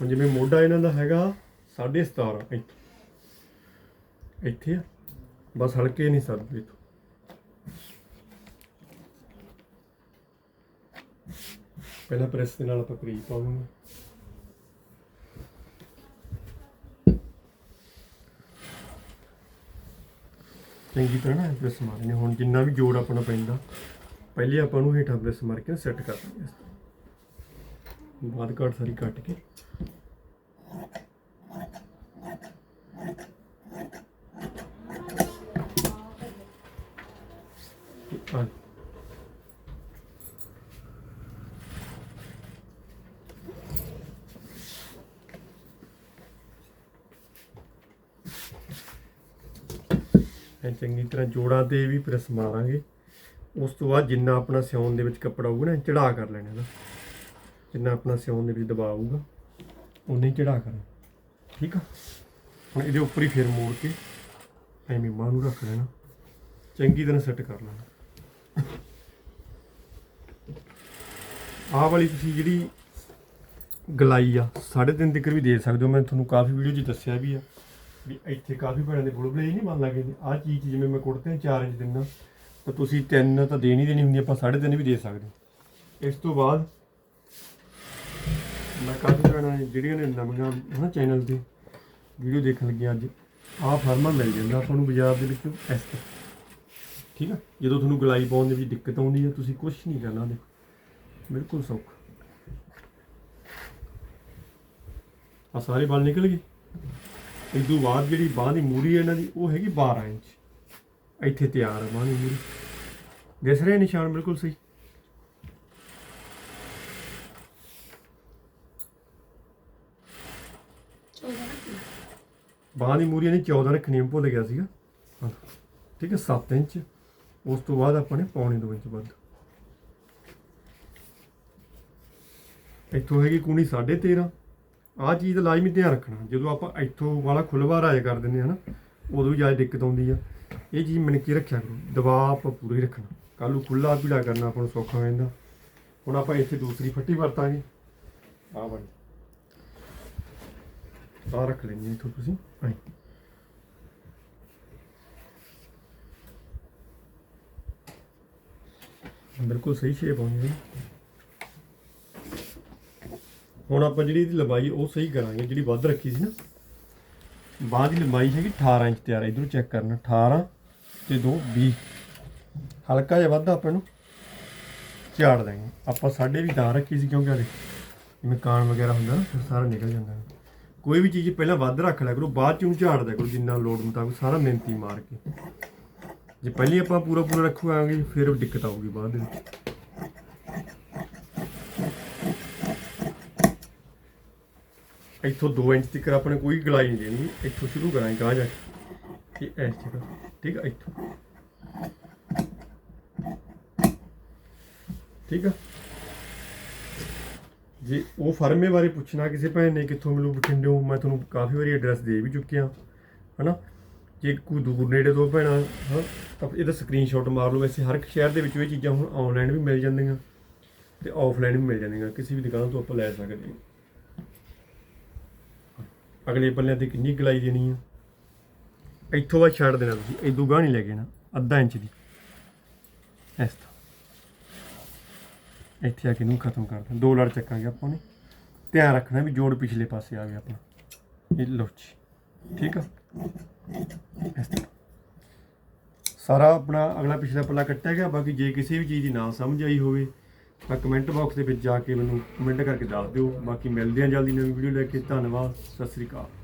ਹੁਣ ਜਿਵੇਂ ਮੋਢਾ ਇਹਨਾਂ ਦਾ ਹੈਗਾ 17.5 ਇੱਥੇ। ਇੱਥੇ ਆ। ਬਸ ਹਲਕੇ ਨਹੀਂ ਸਰਦੇ ਇੱਥੋਂ। ਪਹਿਲਾਂ ਪ੍ਰੈਸ ਦੇ ਨਾਲ ਆਪਾਂ ਕਰੀਬ ਪਾਵਾਂਗੇ। ਚੰਗੀ ਤਰ੍ਹਾਂ ਨਾ ਪ੍ਰੈਸ ਮਾਰਨੀ ਹੁਣ ਜਿੰਨਾ ਵੀ ਜੋੜ ਆਪਣਾ ਪੈਂਦਾ, ਪਹਿਲੇ ਆਪਾਂ ਨੂੰ ਹੇਠਾਂ ਪ੍ਰੈਸ ਮਾਰ ਕੇ ਸੈੱਟ ਕਰ ਦਿੰਦੇ ਇਸ ਤਰ੍ਹਾਂ। ਬਾਅਦ ਕੱਟ ਸਾਰੀ ਕੱਟ ਕੇ। ਆ ਚੰਗੀ ਤਰ੍ਹਾਂ ਜੋੜਾਂ ਤੇ ਵੀ ਪ੍ਰੈਸ ਮਾਰਾਂਗੇ। ਉਸ ਤੋਂ ਬਾਅਦ ਜਿੰਨਾ ਆਪਣਾ ਸਿਉਣ ਦੇ ਵਿੱਚ ਕੱਪੜਾ ਹੋਊਗਾ ਨਾ ਚੜਾ ਕਰ ਲੈਣਾ ਨਾ ਜਿੰਨਾ ਆਪਣਾ ਸਿਉਣ ਦੇ ਵਿੱਚ ਦਬਾਅ ਆਊਗਾ ਉਨੇ ਚੜਾ ਕਰਨਾ। ਠੀਕ ਆ? ਹੁਣ ਇਹਦੇ ਉੱਪਰ ਹੀ ਫਿਰ ਮੋੜ ਕੇ ਐਵੇਂ ਬਾਂਹ ਨੂੰ ਰੱਖ ਲੈਣਾ। ਚੰਗੀ ਤਰ੍ਹਾਂ ਸੈੱਟ ਕਰ ਲੈਣਾ। ਆਹ ਵਾਲੀ ਤੁਸੀਂ ਜਿਹੜੀ ਗਲਾਈ ਆ 3.5 ਤੱਕ ਵੀ ਦੇ ਸਕਦੇ ਹੋ। ਮੈਂ ਤੁਹਾਨੂੰ ਕਾਫੀ ਵੀਡੀਓ 'ਚ ਦੱਸਿਆ ਵੀ ਆ, ਵੀ ਇੱਥੇ ਕਾਫੀ ਭੈਣਾਂ ਦੇ ਬੁਲਬੁਲੇ ਹੀ ਨਹੀਂ ਮੰਨ ਲੱਗੇ ਆਹ ਚੀਜ਼ ਜਿਵੇਂ ਮੈਂ ਕੁੜਤੇ 4 ਇੰਚ ਦਿੰਦਾ, ਤਾਂ ਤੁਸੀਂ 3 ਤਾਂ ਦੇਣੀ ਦੇਣੀ ਹੁੰਦੀ ਆਪਾਂ 3.5 ਵੀ ਦੇ ਸਕਦੇ ਇਸ ਤੋਂ ਬਾਅਦ ਮੈਂ ਕਾਫੀ ਭੈਣਾਂ ਨੇ, ਜਿਹੜੀਆਂ ਨੇ ਨਵੀਆਂ, ਹਨਾ ਚੈਨਲ ਤੇ ਵੀਡੀਓ ਦੇਖਣ ਲੱਗੀਆਂ ਅੱਜ। ਆਹ ਫਰਮਾ ਮਿਲ ਜਾਂਦਾ ਆਪਾਂ ਨੂੰ ਬਾਜ਼ਾਰ ਦੇ ਵਿੱਚੋਂ, ਇਸ ਤਰ੍ਹਾਂ ਠੀਕ ਆ? ਜਦੋਂ ਤੁਹਾਨੂੰ ਗਲਾਈ ਪਾਉਣ ਦੇ ਵਿੱਚ ਦਿੱਕਤ ਆਉਂਦੀ ਹੈ ਤੁਸੀਂ ਕੁਝ ਨਹੀਂ ਕਰਨਾ ਦੇਖੋ ਬਿਲਕੁਲ ਸੌਖਾ। ਆ ਸਾਰੇ ਵਾਲ ਨਿਕਲ ਗਏ। ਇਸ ਤੋਂ ਬਾਅਦ ਜਿਹੜੀ ਬਾਹ ਦੀ ਮੂਰੀ ਹੈ ਇਹਨਾਂ ਦੀ, ਉਹ ਹੈਗੀ 12 ਇੰਚ। ਇੱਥੇ ਤਿਆਰ ਹੈ ਬਾਹ ਦੀ ਮੂਰੀ। ਦਿਸ ਰਿਹਾ ਨਿਸ਼ਾਨ ਬਿਲਕੁਲ ਸਹੀ? ਬਾਹ ਦੀ ਮੂਰੀ ਨੇ 14 ਰੱਖਣੀ ਮੈਂ ਭੁੱਲ ਗਿਆ ਸੀਗਾ। ਹਾਂ। ਠੀਕ ਹੈ 7 ਇੰਚ। ਉਸ ਤੋਂ ਬਾਅਦ ਆਪਾਂ ਨੇ ਪੌਣੇ 2 ਇੰਚ ਵੱਧ। ਇੱਥੋਂ ਹੈਗੀ ਕੂਣੀ 13.5 ਆਹ ਚੀਜ਼ ਦਾ ਲਾਜ਼ਮੀ ਧਿਆਨ ਰੱਖਣਾ। ਜਦੋਂ ਆਪਾਂ ਇੱਥੋਂ ਵਾਲਾ ਖੁੱਲਵਾ ਰਾਜ ਕਰ ਦਿੰਦੇ ਹਾਂ ਨਾ ਉਦੋਂ ਵੀ ਜ਼ਿਆਦਾ ਦਿੱਕਤ ਆਉਂਦੀ ਆ। ਇਹ ਚੀਜ਼ ਮਿਣ ਕੇ ਰੱਖਿਆ ਕਰੋ। ਦਬਾਅ ਆਪਾਂ ਪੂਰਾ ਹੀ ਰੱਖਣਾ। ਕੱਲ੍ਹ ਨੂੰ ਖੁੱਲਾ ਪੀੜਾ ਕਰਨਾ ਆਪਾਂ ਨੂੰ ਸੌਖਾ ਹੋ ਜਾਂਦਾ। ਹੁਣ ਆਪਾਂ ਇੱਥੇ ਦੂਸਰੀ ਫੱਟੀ ਵਰਤਾਂਗੇ। ਆਹ ਵਾਲੀ। ਆਹ ਰੱਖ ਲੈਣੀ ਇੱਥੋਂ ਤੁਸੀਂ ਐਂ ਬਿਲਕੁਲ ਸਹੀ ਸ਼ੇਪ ਆਉਣੀ ਹੈ ਹੁਣ ਆਪਾਂ ਜਿਹੜੀ ਇਹਦੀ ਲੰਬਾਈ, ਉਹ ਸਹੀ ਕਰਾਂਗੇ, ਜਿਹੜੀ ਵੱਧ ਰੱਖੀ ਸੀ ਨਾ। ਬਾਅਦ ਦੀ ਲੰਬਾਈ ਹੈਗੀ 18 ਇੰਚ ਤਿਆਰ ਇਧਰੋਂ ਚੈੱਕ ਕਰਨਾ 18 ਤੇ 2 20 ਹਲਕਾ ਜਿਹਾ ਵੱਧ ਆਪਾਂ ਨੂੰ ਝਾੜ ਦਾਂਗੇ ਆਪਾਂ ਸਾਡੇ ਵੀ ਤਾਂ ਰੱਖੀ ਸੀ, ਕਿਉਂਕਿ ਹਲੇ ਜਿਵੇਂ ਕਾਣ ਵਗੈਰਾ ਹੁੰਦਾ ਨਾ, ਫਿਰ ਸਾਰਾ ਨਿਕਲ ਜਾਂਦਾ। ਕੋਈ ਵੀ ਚੀਜ਼ ਪਹਿਲਾਂ ਵੱਧ ਰੱਖ ਲਿਆ ਕਰੋ, ਬਾਅਦ ਚ ਝਾੜ ਦਿਆ ਕਰੋ ਜਿੰਨਾ ਲੋੜ ਮੁਤਾਬਕ, ਸਾਰਾ ਮਿਹਨਤੀ ਮਾਰ ਕੇ। ਜੇ ਪਹਿਲੀ ਆਪਾਂ ਪੂਰਾ ਪੂਰਾ ਰੱਖਵਾਂਗੇ ਫਿਰ ਦਿੱਕਤ ਆਊਗੀ ਬਾਅਦ ਦੇ ਵਿੱਚ। ਇੱਥੋਂ 2 ਇੰਚ ਤੱਕ ਆਪਣੇ ਕੋਈ ਗਲਾਈ ਨਹੀਂ ਦੇਣੀ, ਇੱਥੋਂ ਸ਼ੁਰੂ ਕਰਾਂਗੇ ਗਾਂ ਜਾ ਕੇ। ਇਹ ਇਸ ਜਗ੍ਹਾ, ਠੀਕ ਆ, ਇੱਥੋਂ। ਠੀਕ ਆ? ਜੇ ਉਹ ਫਰਮੇ ਬਾਰੇ ਪੁੱਛਣਾ ਕਿਸੇ ਭੈਣ ਨੇ ਕਿੱਥੋਂ ਮਿਲੂ ਬਠਿੰਡਿਓਂ ਮੈਂ ਤੁਹਾਨੂੰ ਕਾਫੀ ਵਾਰੀ ਐਡਰੈਸ ਦੇ ਵੀ ਚੁੱਕਿਆ ਹਨਾ? ਜੇ ਕੋਈ ਦੂਰ ਨੇੜੇ ਤੋਂ ਭੈਣਾ, ਹਾਂ, ਤਾਂ ਇਹਦਾ ਸਕਰੀਨਸ਼ਾਟ ਮਾਰ ਲਓ, ਵੈਸੇ ਹਰ ਇੱਕ ਸ਼ਹਿਰ ਦੇ ਵਿੱਚ ਇਹ ਚੀਜ਼ਾਂ ਹੁਣ ਆਨਲਾਈਨ ਵੀ ਮਿਲ ਜਾਂਦੀਆਂ ਤੇ ਆਫਲਾਈਨ ਵੀ ਮਿਲ ਜਾਂਦੀਆਂ, ਕਿਸੇ ਵੀ ਦੁਕਾਨ ਤੋਂ ਆਪਾਂ ਲੈ ਸਕਦੇ ਹਾਂ। ਅਗਲੇ ਪੱਲਿਆਂ ਤੇ ਕਿੰਨੀ ਗਲਾਈ ਦੇਣੀ ਆ? ਇੱਥੋਂ ਬਾਅਦ ਛੱਡ ਦੇਣਾ ਤੁਸੀਂ ਇਦੋਂ ਗਾਹ ਨਹੀਂ ਲੈ ਕੇ ਜਾਣਾ ਅੱਧਾ ਇੰਚ ਦੀ। ਇਸ ਤਰ੍ਹਾਂ। ਇੱਥੇ ਆ ਕੇ ਇਹਨੂੰ ਖਤਮ ਕਰ ਦਾਂ ਦੋ ਲੜ ਚੱਕਾਂਗੇ ਆਪਾਂ ਨੇ ਧਿਆਨ ਰੱਖਣਾ ਵੀ ਜੋੜ ਪਿਛਲੇ ਪਾਸੇ ਆ ਗਿਆ ਆਪਣਾ ਇਹ ਲਓ ਜੀ। ਠੀਕ ਆ? ਇਸ ਤਰ੍ਹਾਂ। ਸਾਰਾ ਆਪਣਾ ਅਗਲਾ ਪਿਛਲਾ ਪੱਲਾ ਕੱਟਿਆ ਗਿਆ। ਬਾਕੀ ਜੇ ਕਿਸੇ ਵੀ ਚੀਜ਼ ਦੀ ਨਾ ਸਮਝ ਆਈ ਹੋਵੇ, ਤਾਂ ਕਮੈਂਟ ਬਾਕਸ ਦੇ ਵਿੱਚ ਜਾ ਕੇ ਮੈਨੂੰ ਕਮੈਂਟ ਕਰਕੇ ਦੱਸ ਦਿਓ। ਬਾਕੀ ਮਿਲਦੇ ਹਾਂ ਜਲਦੀ ਨਵੀਂ ਵੀਡੀਓ ਲੈ ਕੇ। ਧੰਨਵਾਦ। ਸਤਿ ਸ੍ਰੀ ਅਕਾਲ।